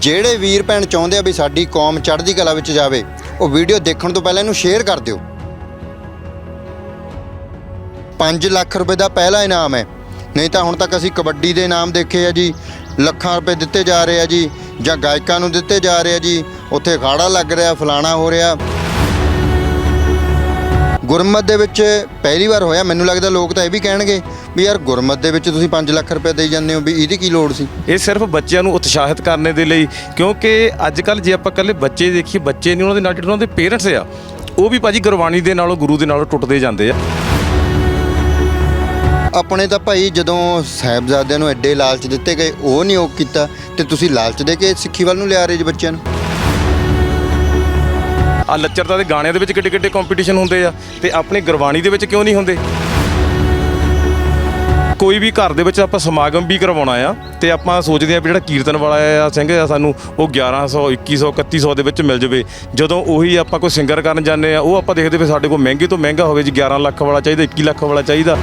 ਜਿਹੜੇ ਵੀਰ ਭੈਣ ਚਾਹੁੰਦੇ ਆ ਵੀ ਸਾਡੀ ਕੌਮ ਚੜ੍ਹਦੀ ਕਲਾ ਵਿੱਚ ਜਾਵੇ, ਉਹ ਵੀਡੀਓ ਦੇਖਣ ਤੋਂ ਪਹਿਲਾਂ ਇਹਨੂੰ ਸ਼ੇਅਰ ਕਰ ਦਿਓ। 5 ਲੱਖ ਰੁਪਏ ਦਾ ਪਹਿਲਾ ਇਨਾਮ ਹੈ। ਨਹੀਂ ਤਾਂ ਹੁਣ ਤੱਕ ਅਸੀਂ ਕਬੱਡੀ ਦੇ ਇਨਾਮ ਦੇਖੇ ਆ ਜੀ, ਲੱਖਾਂ ਰੁਪਏ ਦਿੱਤੇ ਜਾ ਰਹੇ ਆ ਜੀ, ਜਾਂ ਗਾਇਕਾਂ ਨੂੰ ਦਿੱਤੇ ਜਾ ਰਹੇ ਆ ਜੀ, ਉੱਥੇ ਖਾੜਾ ਲੱਗ ਰਿਹਾ, ਫਲਾਣਾ ਹੋ ਰਿਹਾ। ਗੁਰਮਤ ਦੇ ਵਿੱਚ ਪਹਿਲੀ ਵਾਰ ਹੋਇਆ, ਮੈਨੂੰ ਲੱਗਦਾ ਲੋਕ ਤਾਂ ਇਹ ਵੀ ਕਹਿਣਗੇ। ਵੀ ਯਾਰ ਗੁਰਮਤ ਦੇ ਵਿੱਚ ਤੁਸੀਂ 5 ਲੱਖ ਰੁਪਏ ਦੇਈ ਜਾਂਦੇ ਹੋ ਵੀ ਇਹਦੀ ਕੀ ਲੋੜ ਸੀ? ਇਹ ਸਿਰਫ ਬੱਚਿਆਂ ਨੂੰ ਉਤਸ਼ਾਹਿਤ ਕਰਨ ਦੇ ਲਈ ਕਿਉਂਕਿ ਅੱਜ ਕੱਲ ਜੇ ਆਪਾਂ ਇਕੱਲੇ ਬੱਚੇ ਦੇਖੀਏ ਬੱਚੇ ਨਹੀਂ ਉਹਨਾਂ ਦੇ ਨਾਲ ਜਿਹੜੇ ਉਹਨਾਂ ਦੇ ਪੇਰੈਂਟਸ ਆ। ਉਹ ਵੀ ਭਾਜੀ ਗੁਰਬਾਣੀ ਦੇ ਨਾਲੋਂ ਗੁਰੂ ਦੇ ਨਾਲੋਂ ਟੁੱਟਦੇ ਜਾਂਦੇ ਆ। ਆਪਣੇ ਤਾਂ ਭਾਈ ਜਦੋਂ ਸਾਹਿਬਜ਼ਾਦਿਆਂ ਨੂੰ ਐਡੇ ਲਾਲਚ ਦਿੱਤੇ ਗਏ ਉਹ ਨਹੀਂ ਉਹ ਕੀਤਾ ਤੇ ਤੁਸੀਂ ਲਾਲਚ ਦੇ ਕੇ ਸਿੱਖੀ ਵੱਲ ਨੂੰ ਲਿਆ ਰਹੇ ਜੀ ਬੱਚਿਆਂ ਨੂੰ? ਆ ਲੱਚਰਤਾ ਦੇ ਗਾਣਿਆਂ ਦੇ ਵਿੱਚ ਕਿੱਡੇ ਕਿੱਡੇ ਕੰਪੀਟੀਸ਼ਨ ਹੁੰਦੇ ਆ ਤੇ ਆਪਣੀ ਗੁਰਬਾਣੀ ਦੇ ਵਿੱਚ ਕਿਉਂ ਨਹੀਂ ਹੁੰਦੇ? ਕੋਈ ਵੀ ਘਰ ਦੇ ਵਿੱਚ ਆਪਾਂ ਸਮਾਗਮ ਵੀ ਕਰਵਾਉਣਾ ਆ ਤੇ ਆਪਾਂ ਸੋਚਦੇ ਆ ਵੀ ਜਿਹੜਾ ਕੀਰਤਨ ਵਾਲਾ ਆ ਸਿੰਘ ਆ ਸਾਨੂੰ ਉਹ 1100 2100 3100 ਦੇ ਵਿੱਚ ਮਿਲ ਜਾਵੇ। ਜਦੋਂ ਉਹੀ ਆਪਾਂ ਕੋਈ ਸਿੰਗਰ ਕਰਨ ਜਾਂਦੇ ਆ ਉਹ ਆਪਾਂ ਦੇਖਦੇ ਵੀ ਸਾਡੇ ਕੋਲ ਮਹਿੰਗੇ ਤੋਂ ਮਹਿੰਗਾ ਹੋਵੇ ਜੀ 11 ਲੱਖ ਵਾਲਾ ਚਾਹੀਦਾ 21 ਲੱਖ ਵਾਲਾ ਚਾਹੀਦਾ।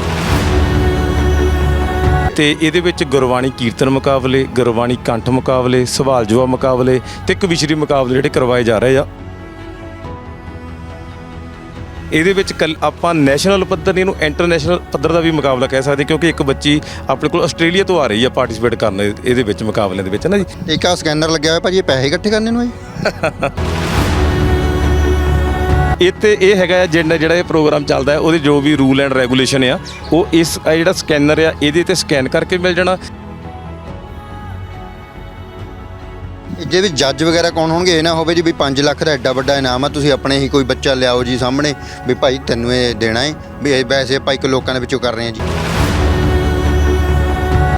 ਤੇ ਇਹਦੇ ਵਿੱਚ ਗੁਰਬਾਣੀ ਕੀਰਤਨ ਮੁਕਾਬਲੇ, ਗੁਰਬਾਣੀ ਕੰਠ ਮੁਕਾਬਲੇ ਸਵਾਲ ਜਵਾਬ ਮੁਕਾਬਲੇ ਤੇ ਕਵਿਸ਼ਰੀ ਮੁਕਾਬਲੇ ਜਿਹੜੇ ਕਰਵਾਏ ਜਾ ਰਹੇ ਆ। ਇਹਦੇ ਵਿੱਚ ਕੱਲ- ਆਪਾਂ ਨੈਸ਼ਨਲ ਪੱਧਰ ਨਹੀਂ ਇਹਨੂੰ ਇੰਟਰਨੈਸ਼ਨਲ ਪੱਧਰ ਦਾ ਵੀ ਮੁਕਾਬਲਾ ਕਹਿ ਸਕਦੇ ਕਿਉਂਕਿ ਇੱਕ ਬੱਚੀ ਆਪਣੇ ਕੋਲ ਆਸਟ੍ਰੇਲੀਆ ਤੋਂ ਆ ਰਹੀ ਆ ਪਾਰਟਿਸਿਪੇਟ ਕਰਨ ਇਹਦੇ ਵਿੱਚ ਮੁਕਾਬਲੇ ਦੇ ਵਿੱਚ ਹੈ ਨਾ ਜੀ? ਇੱਕ ਆ ਸਕੈਨਰ ਲੱਗਿਆ ਹੋਇਆ ਭਾਜੀ ਇਹ ਪੈਸੇ ਇਕੱਠੇ ਕਰਨੇ ਨੂੰ ਹੈ ਇੱਥੇ ਇਹ ਹੈਗਾ ਜਿਹੜਾ ਜਿਹੜਾ ਇਹ ਪ੍ਰੋਗਰਾਮ ਚੱਲਦਾ ਹੈ ਉਹਦੇ ਜੋ ਵੀ ਰੂਲ ਐਂਡ ਰੈਗੂਲੇਸ਼ਨ ਆ ਉਹ ਇਸ ਜਿਹੜਾ ਸਕੈਨਰ ਆ ਇਹਦੇ ਤੇ ਸਕੈਨ ਕਰਕੇ ਮਿਲ ਜਾਣਾ। ਜੇ ਵੀ ਜੱਜ ਵਗੈਰਾ ਕੌਣ ਹੋਣਗੇ, ਇਹ ਨਾ ਹੋਵੇ ਜੀ ਵੀ 5 ਲੱਖ ਦਾ ਐਡਾ ਵੱਡਾ ਇਨਾਮ ਆ, ਤੁਸੀਂ ਆਪਣੇ ਹੀ ਕੋਈ ਬੱਚਾ ਲਿਆਓ ਜੀ ਸਾਹਮਣੇ, ਵੀ ਭਾਈ ਤੈਨੂੰ ਇਹ ਦੇਣਾ ਹੈ ਵੀ ਇਹ ਵੈਸੇ ਆਪਾਂ ਇੱਕ ਲੋਕਾਂ ਦੇ ਵਿੱਚੋਂ ਕਰ ਰਹੇ ਹਾਂ ਜੀ।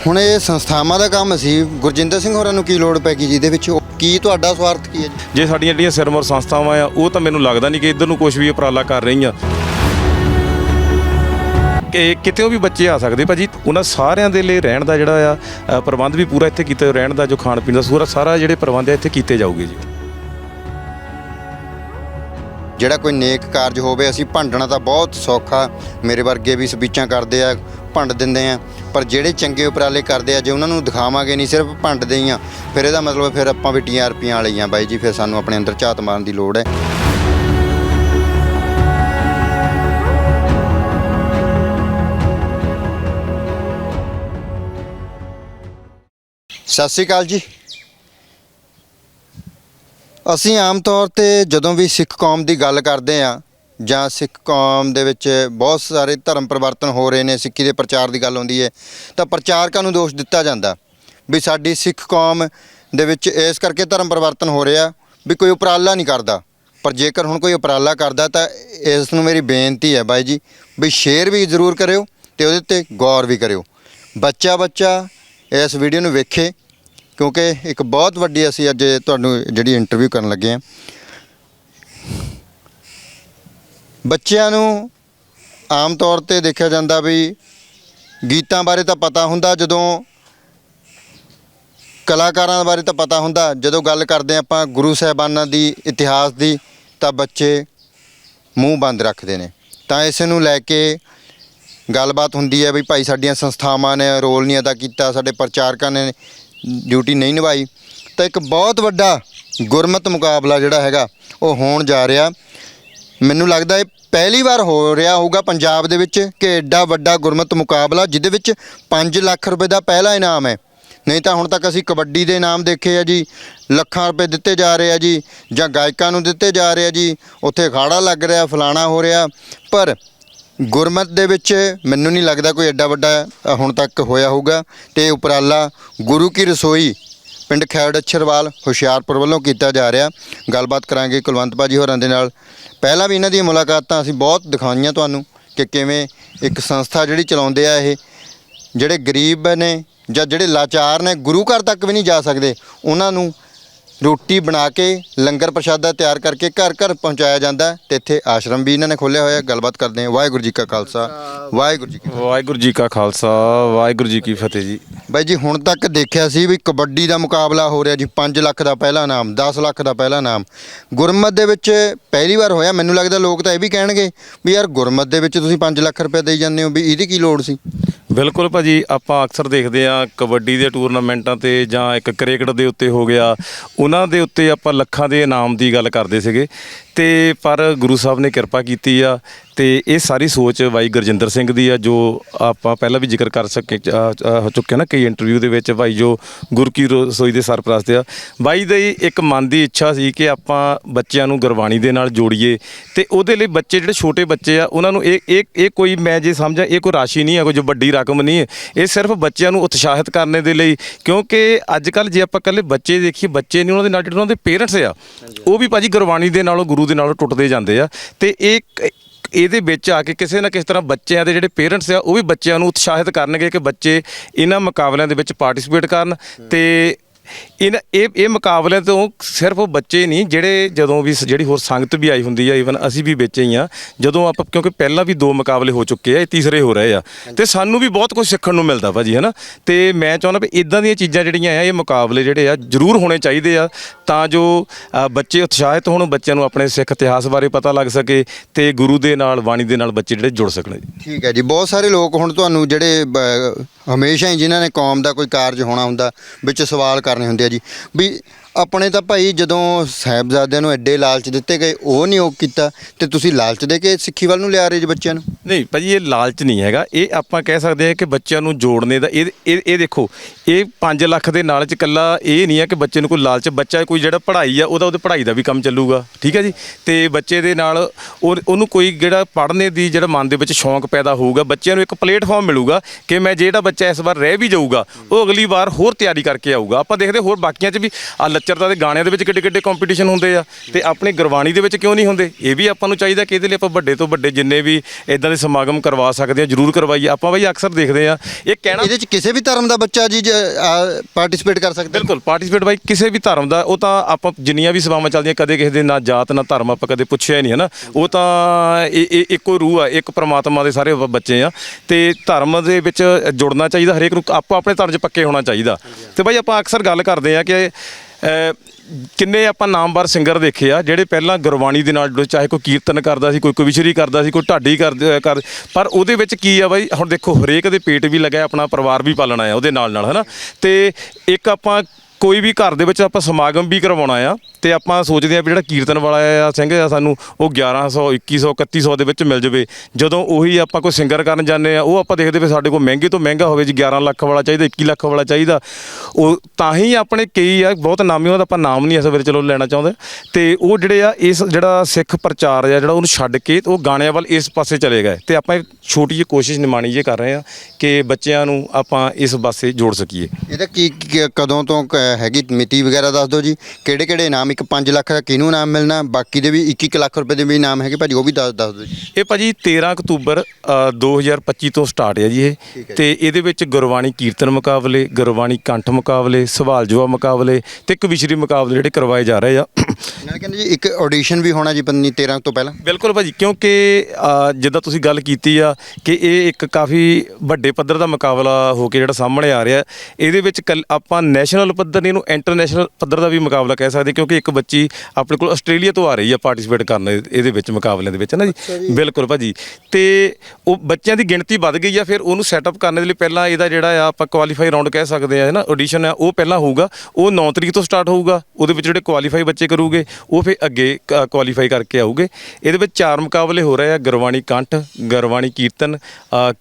ਹੁਣ ਇਹ ਸੰਸਥਾਵਾਂ ਦਾ ਕੰਮ ਸੀ, ਗੁਰਜਿੰਦਰ ਸਿੰਘ ਹੋਰਾਂ ਨੂੰ ਕੀ ਲੋੜ ਪੈ ਗਈ ਜੀ ਇਹਦੇ ਵਿੱਚ? ਉਹ- ਕੀ ਤੁਹਾਡਾ ਸਵਾਰਥ ਕੀ ਹੈ ਜੀ? ਜੇ ਸਾਡੀਆਂ ਜਿਹੜੀਆਂ ਸਿਰਮੌਰ ਸੰਸਥਾਵਾਂ ਆ, ਉਹ ਤਾਂ ਮੈਨੂੰ ਲੱਗਦਾ ਨਹੀਂ ਕਿ ਇਧਰ ਨੂੰ ਕੁਝ ਵੀ ਉਪਰਾਲਾ ਕਰ ਰਹੀਆਂ। ਕਿ ਕਿਤੇੋਂ ਵੀ ਬੱਚੇ ਆ ਸਕਦੇ। ਭਾਜੀ ਉਹਨਾਂ ਸਾਰਿਆਂ ਦੇ ਲਈ ਰਹਿਣ ਦਾ ਜਿਹੜਾ ਆ ਅ, ਪ੍ਰਬੰਧ ਵੀ ਪੂਰਾ ਇੱਥੇ ਕੀਤਾ ਰਹਿਣ ਦਾ ਜੋ ਖਾਣ ਪੀਣ ਦਾ ਸਾਰਾ ਸਾਰਾ ਜਿਹੜੇ ਪ੍ਰਬੰਧ ਆ ਇੱਥੇ ਕੀਤੇ ਜਾਊਗੇ ਜੀ। ਜਿਹੜਾ ਕੋਈ ਨੇਕ ਕਾਰਜ ਹੋਵੇ ਅਸੀਂ ਭੰਡਣਾ ਤਾਂ ਬਹੁਤ ਸੌਖਾ ਮੇਰੇ ਵਰਗੇ ਵੀ ਸਪੀਚਾਂ ਕਰਦੇ ਆ ਭੰਡ ਦਿੰਦੇ ਆ ਪਰ ਜਿਹੜੇ ਚੰਗੇ ਉਪਰਾਲੇ ਕਰਦੇ ਆ ਜੇ ਉਹਨਾਂ ਨੂੰ ਦਿਖਾਵਾਂਗੇ ਨਹੀਂ ਸਿਰਫ ਭੰਡਦੇ ਹੀ ਆ ਫਿਰ ਇਹਦਾ ਮਤਲਬ ਫਿਰ ਆਪਾਂ ਵੀ ਟੀਆਰਪੀਆਂ ਵਾਲੇ ਹੀ ਆ ਬਾਈ ਜੀ ਫਿਰ ਸਾਨੂੰ ਆਪਣੇ ਅੰਦਰ ਝਾਤ ਮਾਰਨ ਦੀ ਲੋੜ ਹੈ। ਸਤਿ ਸ਼੍ਰੀ ਅਕਾਲ ਜੀ। ਅਸੀਂ ਆਮ ਤੌਰ ਤੇ ਜਦੋਂ ਵੀ ਸਿੱਖ ਕੌਮ ਦੀ ਗੱਲ ਕਰਦੇ ਆ ਜਾਂ ਸਿੱਖ ਕੌਮ ਦੇ ਵਿੱਚ ਬਹੁਤ ਸਾਰੇ ਧਰਮ ਪਰਿਵਰਤਨ ਹੋ ਰਹੇ ਨੇ, ਸਿੱਖੀ ਦੇ ਪ੍ਰਚਾਰ ਦੀ ਗੱਲ ਆਉਂਦੀ ਹੈ, ਤਾਂ ਪ੍ਰਚਾਰਕਾਂ ਨੂੰ ਦੋਸ਼ ਦਿੱਤਾ ਜਾਂਦਾ ਵੀ ਸਾਡੀ ਸਿੱਖ ਕੌਮ ਦੇ ਵਿੱਚ ਇਸ ਕਰਕੇ ਧਰਮ ਪਰਿਵਰਤਨ ਹੋ ਰਿਹਾ ਵੀ ਕੋਈ ਉਪਰਾਲਾ ਨਹੀਂ ਕਰਦਾ। ਪਰ ਜੇਕਰ ਹੁਣ ਕੋਈ ਉਪਰਾਲਾ ਕਰਦਾ ਤਾਂ ਇਸ ਨੂੰ ਮੇਰੀ ਬੇਨਤੀ ਹੈ ਬਾਈ ਜੀ ਵੀ ਸ਼ੇਅਰ ਵੀ ਜ਼ਰੂਰ ਕਰਿਓ ਤੇ ਉਹਦੇ ਤੇ ਗੌਰ ਵੀ ਕਰਿਓ। ਬੱਚਾ ਬੱਚਾ ਇਸ ਵੀਡੀਓ ਨੂੰ ਵੇਖੇ ਕਿਉਂਕਿ ਇੱਕ ਬਹੁਤ ਵੱਡੀ ਅਸੀਂ ਅੱਜ ਤੁਹਾਨੂੰ ਜਿਹੜੀ ਇੰਟਰਵਿਊ ਕਰਨ ਲੱਗੇ ਹਾਂ। ਬੱਚਿਆਂ ਨੂੰ ਆਮ ਤੌਰ ਤੇ ਦੇਖਿਆ ਜਾਂਦਾ ਵੀ ਗੀਤਾਂ ਬਾਰੇ ਤਾਂ ਪਤਾ ਹੁੰਦਾ, ਜਦੋਂ ਕਲਾਕਾਰਾਂ ਬਾਰੇ ਤਾਂ ਪਤਾ ਹੁੰਦਾ। ਜਦੋਂ ਗੱਲ ਕਰਦੇ ਹਾਂ ਆਪਾਂ ਗੁਰੂ ਸਾਹਿਬਾਨਾਂ ਦੀ ਇਤਿਹਾਸ ਦੀ, ਤਾਂ ਬੱਚੇ ਮੂੰਹ ਬੰਦ ਰੱਖਦੇ ਨੇ। ਤਾਂ ਇਸ ਨੂੰ ਲੈ ਕੇ ਗੱਲਬਾਤ ਹੁੰਦੀ ਹੈ ਵੀ ਭਾਈ ਸਾਡੀਆਂ ਸੰਸਥਾਵਾਂ ਨੇ, ਰੋਲ ਨਹੀਂ ਅਦਾ ਕੀਤਾ, ਸਾਡੇ ਪ੍ਰਚਾਰਕਾਂ ਨੇ ਡਿਊਟੀ ਨਹੀਂ ਨਿਭਾਈ, ਤਾਂ ਇੱਕ ਬਹੁਤ ਵੱਡਾ ਗੁਰਮਤ ਮੁਕਾਬਲਾ ਜਿਹੜਾ ਹੈਗਾ, ਉਹ ਹੋਣ ਜਾ ਰਿਹਾ। ਮੈਨੂੰ ਲੱਗਦਾ ਇਹ ਪਹਿਲੀ ਵਾਰ ਹੋ ਰਿਹਾ ਹੋਊਗਾ ਪੰਜਾਬ ਦੇ ਵਿੱਚ ਕਿ ਐਡਾ ਵੱਡਾ ਗੁਰਮਤ ਮੁਕਾਬਲਾ, ਜਿਹਦੇ ਵਿੱਚ 5 ਲੱਖ ਰੁਪਏ ਦਾ ਪਹਿਲਾ ਇਨਾਮ ਹੈ। ਨਹੀਂ ਤਾਂ ਹੁਣ ਤੱਕ ਅਸੀਂ ਕਬੱਡੀ ਦੇ ਇਨਾਮ ਦੇਖੇ ਆ ਜੀ, ਲੱਖਾਂ ਰੁਪਏ ਦਿੱਤੇ ਜਾ ਰਹੇ ਆ ਜੀ, ਜਾਂ ਗਾਇਕਾਂ ਨੂੰ ਦਿੱਤੇ ਜਾ ਰਹੇ ਆ ਜੀ, ਉੱਥੇ ਅਖਾੜਾ ਲੱਗ ਰਿਹਾ, ਫਲਾਣਾ ਹੋ ਰਿਹਾ। ਪਰ ਗੁਰਮਤ ਦੇ ਵਿੱਚ ਮੈਨੂੰ ਨਹੀਂ ਲੱਗਦਾ ਕੋਈ ਐਡਾ ਵੱਡਾ ਅ, ਹੁਣ ਤੱਕ ਹੋਇਆ ਹੋਊਗਾ। ਤੇ ਉਪਰਾਲਾ ਗੁਰੂ ਕੀ ਰਸੋਈ ਪਿੰਡ ਖੈੜ ਅਛਰਵਾਲ ਹੁਸ਼ਿਆਰਪੁਰ ਵੱਲੋਂ ਕੀਤਾ ਜਾ ਰਿਹਾ। ਗੱਲਬਾਤ ਕਰਾਂਗੇ ਕੁਲਵੰਤ ਭਾਜੀ ਹੋਰਾਂ ਦੇ ਨਾਲ। ਪਹਿਲਾਂ ਵੀ ਇਹਨਾਂ ਦੀਆਂ ਮੁਲਾਕਾਤਾਂ ਅਸੀਂ ਬਹੁਤ ਦਿਖਾਈਆਂ ਤੁਹਾਨੂੰ ਕਿ ਕਿਵੇਂ ਇੱਕ ਸੰਸਥਾ ਜਿਹੜੀ ਚਲਾਉਂਦੇ ਆ ਇਹ ਜਿਹੜੇ ਗਰੀਬ ਨੇ ਜਾਂ ਜਿਹੜੇ ਲਾਚਾਰ ਨੇ ਗੁਰੂ ਘਰ ਤੱਕ ਵੀ ਨਹੀਂ ਜਾ ਸਕਦੇ। ਉਹਨਾਂ ਨੂੰ ਰੋਟੀ ਬਣਾ ਕੇ ਲੰਗਰ ਪ੍ਰਸ਼ਾਦਾ ਤਿਆਰ ਕਰਕੇ ਘਰ ਘਰ ਪਹੁੰਚਾਇਆ ਜਾਂਦਾ ਤੇ ਇੱਥੇ ਆਸ਼ਰਮ ਵੀ ਇਹਨਾਂ ਨੇ ਖੋਲ੍ਹਿਆ ਹੋਇਆ ਗੱਲਬਾਤ ਕਰਦੇ ਹਾਂ। ਵਾਹਿਗੁਰੂ ਜੀ ਕਾ ਖਾਲਸਾ। ਵਾਹਿਗੁਰੂ ਜੀ ਕੀ ਫਤਿਹ। ਵਾਹਿਗੁਰੂ ਜੀ ਕਾ ਖਾਲਸਾ ਵਾਹਿਗੁਰੂ ਜੀ ਕੀ ਫਤਿਹ ਜੀ। ਬਾਈ ਜੀ ਹੁਣ ਤੱਕ ਦੇਖਿਆ ਸੀ ਵੀ ਕਬੱਡੀ ਦਾ ਮੁਕਾਬਲਾ ਹੋ ਰਿਹਾ ਜੀ। 5 ਲੱਖ ਦਾ ਪਹਿਲਾ ਨਾਮ 10 ਲੱਖ ਦਾ ਪਹਿਲਾ ਨਾਮ। ਗੁਰਮਤ ਦੇ ਵਿੱਚ ਪਹਿਲੀ ਵਾਰ ਹੋਇਆ। ਮੈਨੂੰ ਲੱਗਦਾ ਲੋਕ ਤਾਂ ਇਹ ਵੀ ਕਹਿਣਗੇ ਵੀ ਯਾਰ ਗੁਰਮਤ ਦੇ ਵਿੱਚ ਤੁਸੀਂ 5 ਲੱਖ ਰੁਪਏ ਦੇਈ ਜਾਂਦੇ ਹੋ ਵੀ ਇਹਦੀ ਕੀ ਲੋੜ ਸੀ? ਬਿਲਕੁਲ ਭਾਜੀ, ਆਪਾਂ ਅਕਸਰ ਦੇਖਦੇ ਆ ਕਬੱਡੀ ਦੇ ਟੂਰਨਾਮੈਂਟਾਂ ਤੇ ਜਾਂ ਇੱਕ ਕ੍ਰਿਕਟ ਦੇ ਉੱਤੇ ਹੋ ਗਿਆ, ਉਹਨਾਂ ਦੇ ਉੱਤੇ ਆਪਾਂ ਲੱਖਾਂ ਦੇ ਇਨਾਮ ਦੀ ਗੱਲ ਕਰਦੇ ਸੀਗੇ। ਤੇ ਪਰ ਗੁਰੂ ਸਾਹਿਬ ਨੇ ਕਿਰਪਾ ਕੀਤੀ ਆ ਤੇ ਇਹ ਸਾਰੀ ਸੋਚ ਬਾਈ ਗੁਰਜਿੰਦਰ ਸਿੰਘ ਦੀ ਆ, ਜੋ ਆਪਾਂ ਪਹਿਲਾਂ ਵੀ ਜ਼ਿਕਰ ਕਰ ਸਕੇ ਹੋ ਚੁੱਕੇ ਨਾ ਕਈ ਇੰਟਰਵਿਊ ਦੇ ਵਿੱਚ ਬਾਈ ਜੋ ਗੁਰ ਕੀ ਰਸੋਈ ਦੇ ਸਰਪ੍ਰਸਤ ਆ। ਬਾਈ ਦੀ ਇੱਕ ਮਨ ਦੀ ਇੱਛਾ ਸੀ ਕਿ ਆਪਾਂ ਬੱਚਿਆਂ ਨੂੰ ਗੁਰਬਾਣੀ ਦੇ ਨਾਲ ਜੋੜੀਏ ਤੇ ਉਹਦੇ ਲਈ ਬੱਚੇ ਜਿਹੜੇ ਛੋਟੇ ਬੱਚੇ ਆ, ਉਹਨਾਂ ਨੂੰ ਇਹ ਇਹ ਇਹ ਕੋਈ ਮੈਂ ਜੇ ਸਮਝਾਂ, ਇਹ ਕੋਈ ਰਾਸ਼ੀ ਨਹੀਂ ਹੈ ਕੋਈ ਜੋ ਵੱਡੀ ਰਕਮ ਨਹੀਂ ਹੈ ਇਹ ਸਿਰਫ ਬੱਚਿਆਂ ਨੂੰ ਉਤਸ਼ਾਹਿਤ ਕਰਨ ਦੇ ਲਈ, ਕਿਉਂਕਿ ਅੱਜ ਕੱਲ ਜੇ ਆਪਾਂ ਇਕੱਲੇ ਬੱਚੇ ਦੇਖੀਏ, ਬੱਚੇ ਨਹੀਂ ਉਹਨਾਂ ਦੇ ਨਾਲ ਜਿਹੜੇ ਉਹਨਾਂ ਦੇ ਪੇਰੈਂਟਸ ਆ, ਉਹ ਵੀ ਭਾਜੀ ਗੁਰਬਾਣੀ ਦੇ ਨਾਲੋਂ ਗੁਰੂ ਦੇ ਨਾਲੋਂ ਟੁੱਟਦੇ ਜਾਂਦੇ ਆ। ਤੇ ਇਹ ਇੱਕ- ਇਹਦੇ ਵਿੱਚ ਆ ਕੇ ਕਿਸੇ ਨਾ ਕਿਸੇ ਤਰ੍ਹਾਂ ਬੱਚਿਆਂ ਦੇ ਜਿਹੜੇ ਪੇਰੈਂਟਸ ਆ, ਉਹ ਵੀ ਬੱਚਿਆਂ ਨੂੰ ਉਤਸ਼ਾਹਿਤ ਕਰਨਗੇ ਕਿ ਬੱਚੇ ਇਹਨਾਂ ਮੁਕਾਬਲਿਆਂ ਦੇ ਵਿੱਚ ਪਾਰਟਿਸਿਪੇਟ ਕਰਨ ਤੇ ਇਹਨਾਂ ਇਹ ਇਹ ਮੁਕਾਬਲਿਆਂ ਤੋਂ ਸਿਰਫ ਬੱਚੇ ਨਹੀਂ ਜਿਹੜੇ ਜਦੋਂ ਵੀ ਜਿਹੜੀ ਹੋਰ ਸੰਗਤ ਵੀ ਆਈ ਹੁੰਦੀ ਆ ਈਵਨ ਅਸੀਂ ਵੀ ਵਿੱਚ ਹੀ ਆ ਜਦੋਂ ਆਪਾਂ ਕਿਉਂਕਿ ਪਹਿਲਾਂ ਵੀ ਦੋ ਮੁਕਾਬਲੇ ਹੋ ਚੁੱਕੇ ਆ ਇਹ ਤੀਸਰੇ ਹੋ ਰਹੇ ਆ। ਤੇ ਸਾਨੂੰ ਵੀ ਬਹੁਤ ਕੁਝ ਸਿੱਖਣ ਨੂੰ ਮਿਲਦਾ ਭਾਜੀ ਹੈ ਨਾ ਤੇ ਮੈਂ ਚਾਹੁੰਦਾ ਵੀ ਇਦਾਂ ਦੀਆਂ ਚੀਜ਼ਾਂ ਜਿਹੜੀਆਂ ਆ ਇਹ ਮੁਕਾਬਲੇ ਜਿਹੜੇ ਆ ਜ਼ਰੂਰ ਹੋਣੇ ਚਾਹੀਦੇ ਆ ਤਾਂ ਜੋ ਬੱਚੇ ਉਤਸ਼ਾਹਿਤ ਹੋਣ ਬੱਚਿਆਂ ਨੂੰ ਆਪਣੇ ਸਿੱਖ ਇਤਿਹਾਸ ਬਾਰੇ ਪਤਾ ਲੱਗ ਸਕੇ ਤੇ ਗੁਰੂ ਦੇ ਨਾਲ ਬਾਣੀ ਦੇ ਨਾਲ ਬੱਚੇ ਜਿਹੜੇ ਜੁੜ ਸਕਣ ਠੀਕ ਹੈ ਜੀ ਬਹੁਤ ਸਾਰੇ ਲੋਕ ਹੁਣ ਤੁਹਾਨੂੰ ਜਿਹੜੇ ਹਮੇਸ਼ਾ ਹੀ ਜਿਨ੍ਹਾਂ ਨੇ ਕੌਮ ਦਾ ਕੋਈ ਕਾਰਜ ਹੋਣਾ ਹੁੰਦਾ, ਵਿੱਚ ਸਵਾਲ ਕਰਨੇ ਹੁੰਦੇ ਆ ਜੀ। ਵੀ ਆਪਣੇ ਤਾਂ ਭਾਈ ਜਦੋਂ ਸਾਹਿਬਜ਼ਾਦਿਆਂ ਨੂੰ ਐਡੇ ਲਾਲਚ ਦਿੱਤੇ ਗਏ, ਉਹ ਨਹੀਂ ਉਹ ਕੀਤਾ। ਤੇ ਤੁਸੀਂ ਲਾਲਚ ਦੇ ਕੇ ਸਿੱਖੀ ਵੱਲ ਨੂੰ ਲਿਆ ਰਹੇ ਜੀ ਬੱਚਿਆਂ ਨੂੰ? ਨਹੀਂ ਭਾਜੀ, ਇਹ ਲਾਲਚ ਨਹੀਂ ਹੈਗਾ। ਇਹ ਆਪਾਂ ਕਹਿ ਸਕਦੇ ਹਾਂ ਕਿ ਬੱਚਿਆਂ ਨੂੰ ਜੋੜਨੇ ਦਾ ਇਹ ਇਹ ਇਹ ਦੇਖੋ, ਇਹ 5 ਲੱਖ ਦੇ ਨਾਲ ਚ ਇਕੱਲਾ ਇਹ ਨਹੀਂ ਹੈ ਕਿ ਬੱਚੇ ਨੂੰ ਕੋਈ ਲਾਲਚ ਬੱਚਾ ਕੋਈ ਜਿਹੜਾ ਪੜ੍ਹਾਈ ਆ, ਉਹਦਾ ਉਹਦੇ ਪੜ੍ਹਾਈ ਦਾ ਵੀ ਕੰਮ ਚੱਲੂਗਾ। ਠੀਕ ਹੈ ਜੀ? ਤੇ ਬੱਚੇ ਦੇ ਨਾਲ ਉਹਨੂੰ ਕੋਈ ਜਿਹੜਾ ਪੜ੍ਹਨੇ ਦੀ ਜਿਹੜਾ ਮਨ ਦੇ ਵਿੱਚ ਸ਼ੌਂਕ ਪੈਦਾ ਹੋਊਗਾ, ਬੱਚਿਆਂ ਨੂੰ ਇੱਕ ਪਲੇਟਫਾਰਮ ਮਿਲੂਗਾ ਕਿ ਮੈਂ ਜਿਹੜਾ ਬੱਚਾ ਇਸ ਵਾਰ ਰਹਿ ਵੀ ਜਾਊਗਾ, ਉਹ ਅਗਲੀ ਵਾਰ ਹੋਰ ਤਿਆਰੀ ਕਰਕੇ ਆਊਗਾ। ਆਪਾਂ ਦੇਖਦੇ ਹੋਰ ਬਾਕੀਆਂ 'ਚ ਵੀ ਆ ਲੱਚਰਤਾ ਦੇ ਗਾਣਿਆਂ ਦੇ ਵਿੱਚ ਕਿੱਡੇ ਕਿੱਡੇ ਕੰਪੀਟੀਸ਼ਨ ਹੁੰਦੇ ਆ। ਤੇ ਆਪਣੀ ਗੁਰਬਾਣੀ ਦੇ ਵਿੱਚ ਕਿਉਂ ਨਹੀਂ ਹੁੰਦੇ? ਇਹ ਵੀ ਆਪਾਂ ਨੂੰ ਚਾਹੀਦਾ ਕਿ ਇਹਦੇ ਲਈ ਆਪਾਂ ਵੱਡੇ ਤੋਂ ਵੱਡੇ ਜਿੰਨੇ ਵੀ ਇਦਾਂ ਦੇ ਸਮਾਗਮ ਕਰਵਾ ਸਕਦੇ ਆ ਜਰੂਰ ਕਰਵਾਈਏ। ਆਪਾਂ ਬਈ ਅਕਸਰ ਦੇਖਦੇ ਆ ਇਹ ਕਹਿਣਾ ਇਹਦੇ ਚ ਕਿਸੇ ਵੀ ਧਰਮ ਦਾ ਬੱਚਾ ਜੀ ਪਾਰਟਿਸਿਪੇਟ ਕਰ ਸਕਦਾ। ਬਿਲਕੁਲ ਪਾਰਟਿਸਿਪੇਟ ਬਾਈ ਕਿਸੇ ਵੀ ਧਰਮ ਦਾ ਉਹ ਤਾਂ ਆਪਾਂ ਜਿੰਨੀਆਂ ਵੀ ਸਭਾਵਾਂ ਚੱਲਦੀਆਂ ਕਦੇ ਕਿਸੇ ਦੇ ਨਾ ਜਾਤ ਨਾ ਧਰਮ ਆਪਾਂ ਕਦੇ ਪੁੱਛਿਆ ਹੀ ਨਹੀਂ ਹੈ ਨਾ ਉਹ ਤਾਂ ਇਹ ਇੱਕੋ ਰੂਹ ਆ ਇੱਕ ਪ੍ਰਮਾਤਮਾ ਦੇ ਸਾਰੇ ਬੱਚੇ ਆ। ਤੇ ਧਰਮ ਦੇ ਵਿੱਚ ਜੁੜਨਾ ਚਾਹੀਦਾ ਹਰੇਕ ਨੂੰ ਆਪੋ ਆਪਣੇ ਧਰਮ 'ਚ ਪੱਕੇ ਹੋਣਾ ਚਾਹੀਦਾ। ਤੇ ਬਾਈ ਆਪਾਂ ਅਕਸਰ ਗੱਲ ਕਰਦੇ ਆ ਕਿ ਕਿੰਨੇ ਆਪਾਂ ਨਾਮਵਰ ਸਿੰਗਰ ਦੇਖੇ ਆ, ਜਿਹੜੇ ਪਹਿਲਾਂ ਗੁਰਬਾਣੀ ਦੇ ਨਾਲ ਜੁੜੇ, ਚਾਹੇ ਕੋਈ ਕੀਰਤਨ ਕਰਦਾ ਸੀ, ਕੋਈ ਕਵਿਸ਼ਰੀ ਕਰਦਾ ਸੀ, ਕੋਈ ਢਾਡੀ ਕਰ, ਪਰ ਉਹਦੇ ਵਿੱਚ ਕੀ ਆ ਬਾਈ, ਹੁਣ ਦੇਖੋ ਹਰੇਕ ਦੇ ਪੇਟ ਵੀ ਲੱਗਾ ਆਪਣਾ ਪਰਿਵਾਰ ਵੀ ਪਾਲਣਾ ਆ ਉਹਦੇ ਨਾਲ ਨਾਲ ਹਨਾ? ਤੇ ਇੱਕ ਆਪਾਂ ਕੋਈ ਵੀ ਘਰ ਦੇ ਵਿੱਚ ਆਪਾਂ ਸਮਾਗਮ ਵੀ ਕਰਵਾਉਣਾ ਆ, ਤੇ ਆਪਾਂ ਸੋਚਦੇ ਆ ਵੀ ਜਿਹੜਾ ਕੀਰਤਨ ਵਾਲਾ ਆ ਸਿੰਘ ਆ, ਸਾਨੂੰ ਉਹ 1100 2100 3100 ਦੇ ਵਿੱਚ ਮਿਲ ਜਵੇ। ਜਦੋਂ ਉਹੀ ਆਪਾਂ ਕੋਈ ਸਿੰਗਰ ਕਰਨ ਜਾਂਦੇ ਆ, ਉਹ ਆਪਾਂ ਦੇਖਦੇ ਵੀ ਸਾਡੇ ਕੋਲ ਮਹਿੰਗੇ ਤੋਂ ਮਹਿੰਗਾ ਹੋਵੇ, ਜੀ 11 ਲੱਖ ਵਾਲਾ ਚਾਹੀਦਾ 21 ਲੱਖ ਵਾਲਾ ਚਾਹੀਦਾ। ਉਹ ਤਾਂ ਹੀ ਆਪਣੇ ਕਈ ਆ, ਬਹੁਤ ਨਾਮੀ ਉਹਦਾ ਆਪਾਂ ਨਾਮ ਨਹੀਂ ਇਸ ਵੇਲੇ ਚਲੋ ਲੈਣਾ ਚਾਹੁੰਦੇ। ਤੇ ਉਹ ਜਿਹੜੇ ਆ, ਇਸ ਜਿਹੜਾ ਸਿੱਖ ਪ੍ਰਚਾਰ ਆ, ਜਿਹੜਾ ਉਹਨੂੰ ਛੱਡ ਕੇ ਉਹ ਗਾਣਿਆਂ ਵੱਲ ਇਸ ਪਾਸੇ ਚਲੇ ਗਏ। ਤੇ ਆਪਾਂ ਛੋਟੀ ਜਿਹੀ ਕੋਸ਼ਿਸ਼ ਨਿਮਾਣੀ ਜੇ ਕਰ ਰਹੇ ਆ ਕਿ ਬੱਚਿਆਂ ਨੂੰ ਆਪਾਂ ਇਸ ਪਾਸੇ ਜੋੜ ਸਕੀਏ। ਇਹਦਾ ਕੀ, ਕੀ- ਕਦੋਂ ਤੋਂ ਹੈਗੀ ਮਿਤੀ ਵਗੈਰਾ ਦੱਸ ਦਿਓ ਜੀ। ਕਿਹੜੇ ਕਿਹੜੇ ਇਨਾਮ ਇੱਕ 5 ਲੱਖ ਦਾ ਕਿਹਨੂੰ ਇਨਾਮ ਮਿਲਣਾ ਬਾਕੀ ਦੇ ਵੀ 21 ਲੱਖ ਰੁਪਏ ਦੇ ਵੀ ਇਨਾਮ ਹੈਗੇ ਭਾਜੀ ਉਹ ਵੀ ਦੱਸ ਦੱਸ ਦਿਓ ਜੀ। ਇਹ ਭਾਜੀ 13 ਅਕਤੂਬਰ ਅ, 2025 ਤੋਂ ਸਟਾਰਟ ਹੈ ਜੀ ਇਹ। ਠੀਕ ਹੈ ਤੇ ਇਹਦੇ ਵਿੱਚ ਗੁਰਬਾਣੀ ਕੀਰਤਨ ਮੁਕਾਬਲੇ ਗੁਰਬਾਣੀ ਕੰਠ ਮੁਕਾਬਲੇ ਸਵਾਲ ਜਵਾਬ ਮੁਕਾਬਲੇ ਤੇ ਕਵਿਸ਼ਰੀ ਮੁਕਾਬਲੇ ਜਿਹੜੇ ਕਰਵਾਏ ਜਾ ਰਹੇ ਆ। ਨਾਲ ਕਹਿੰਦੇ ਜੀ ਇੱਕ ਆਡੀਸ਼ਨ ਵੀ ਹੋਣਾ ਜੀ ਪੰਨੀ 13 ਤੋਂ ਪਹਿਲਾਂ। ਬਿਲਕੁਲ ਭਾਜੀ ਕਿਉਂਕਿ ਅ, ਜਿੱਦਾਂ ਤੁਸੀਂ ਗੱਲ ਕੀਤੀ ਆ ਕਿ ਇਹ ਇੱਕ ਕਾਫੀ ਵੱਡੇ ਪੱਧਰ ਦਾ ਮੁਕਾਬਲਾ ਹੋ ਕੇ ਜਿਹੜਾ ਸਾਹਮਣੇ ਆ ਰਿਹਾ ਇਹਦੇ ਵਿੱਚ ਕੱਲ- ਆਪਾਂ ਨੈਸ਼ਨਲ ਪੱਧਰ ਨਹੀਂ ਇਹਨੂੰ ਇੰਟਰਨੈਸ਼ਨਲ ਪੱਧਰ ਦਾ ਵੀ ਮੁਕਾਬਲਾ ਕਹਿ ਸਕਦੇ ਕਿਉਂਕਿ ਇੱਕ ਬੱਚੀ ਆਪਣੇ ਕੋਲ ਆਸਟ੍ਰੇਲੀਆ ਤੋਂ ਆ ਰਹੀ ਆ ਪਾਰਟਿਸਿਪੇਟ ਕਰਨ ਇਹ- ਇਹਦੇ ਵਿੱਚ ਮੁਕਾਬਲਿਆਂ ਦੇ ਵਿੱਚ ਨਾ ਜੀ? ਬਿਲਕੁਲ ਭਾਜੀ। ਤੇ ਉਹ ਬੱਚਿਆਂ ਦੀ ਗਿਣਤੀ ਵੱਧ ਗਈ ਆ ਫਿਰ ਉਹਨੂੰ ਸੈਟਅਪ ਕਰਨ ਦੇ ਲਈ ਪਹਿਲਾਂ ਇਹਦਾ ਜਿਹੜਾ ਆ ਆਪਾਂ ਕੁਆਲੀਫਾਈ ਰਾਉਂਡ ਕਹਿ ਸਕਦੇ ਆ ਹੈ ਨਾ? ਆਡੀਸ਼ਨ ਆ ਉਹ ਪਹਿਲਾਂ ਹੋਊਗਾ ਉਹ 9 ਤਰੀਕ ਤੋਂ ਸਟਾਰਟ ਹੋਊਗਾ ਉਹਦੇ ਵਿੱਚ ਜਿਹੜੇ ਕੁਆਲੀਫਾਈ ਬੱਚੇ ਕਰੂਗੇ ਉਹ ਫਿਰ ਅੱਗੇ ਕੁਆਲੀਫਾਈ ਕਰਕੇ ਆਊਗੇ। ਇਹਦੇ ਵਿੱਚ ਚਾਰ ਮੁਕਾਬਲੇ ਹੋ ਰਹੇ ਆ ਗੁਰਬਾਣੀ ਕੰਠ ਗੁਰਬਾਣੀ ਕੀਰਤਨ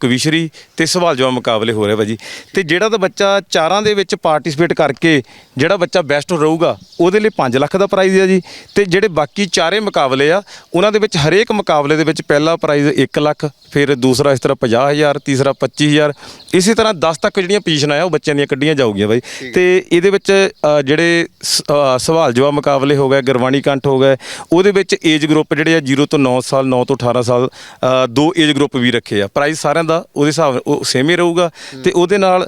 ਕਵਿਸ਼ਰੀ ਤੇ ਸਵਾਲ ਜਵਾਬ ਮੁਕਾਬਲੇ ਹੋ ਰਹੇ ਭਾਜੀ। ਤੇ ਜਿਹੜਾ ਤਾਂ ਬੱਚਾ ਚਾਰਾਂ ਦੇ ਵਿੱਚ ਪਾਰਟਿਸਿਪੇਟ ਕਰਕੇ ਜਿਹੜਾ ਬੱਚਾ ਬੈਸਟ ਰਹੂਗਾ ਉਹਦੇ ਲਈ 5 ਲੱਖ ਦਾ ਪ੍ਰਾਈਜ਼ ਹੈ ਜੀ। ਤੇ ਜਿਹੜੇ ਬਾਕੀ ਚਾਰੇ ਮੁਕਾਬਲੇ ਆ ਉਹਨਾਂ ਦੇ ਵਿੱਚ ਹਰੇਕ ਮੁਕਾਬਲੇ ਦੇ ਵਿੱਚ ਪਹਿਲਾ ਪ੍ਰਾਈਜ਼ 1 ਲੱਖ ਫਿਰ ਦੂਸਰਾ ਇਸ ਤਰ੍ਹਾਂ 50000 ਤੀਸਰਾ 25000 ਇਸੇ ਤਰ੍ਹਾਂ 10 ਤੱਕ ਜਿਹੜੀਆਂ ਪੋਜੀਸ਼ਨਾਂ ਆ ਉਹ ਬੱਚਿਆਂ ਦੀਆਂ ਕੱਢੀਆਂ ਜਾਊਗੀਆਂ ਬਾਈ ਤੇ ਇਹਦੇ ਵਿੱਚ ਜਿਹੜੇ ਸਵਾਲ ਜਵਾਬ ਮੁਕਾਬਲੇ ਹੋ ਗਏ ਗੁਰਬਾਣੀ ਕੰਠ ਹੋ ਗਏ। ਉਹਦੇ ਵਿੱਚ ਏਜ ਗਰੁੱਪ ਜਿਹੜੇ ਆ 0 ਤੋਂ 9 ਸਾਲ 9 ਤੋਂ 18 ਸਾਲ ਦੋ ਏਜ ਗਰੁੱਪ ਵੀ ਰੱਖੇ ਆ। ਪ੍ਰਾਈਜ਼ ਸਾਰਿਆਂ ਦਾ ਉਹਦੇ ਹਿਸਾਬ ਉਹ ਸੇਮ ਹੀ ਰਹੂਗਾ। ਤੇ ਉਹਦੇ ਨਾਲ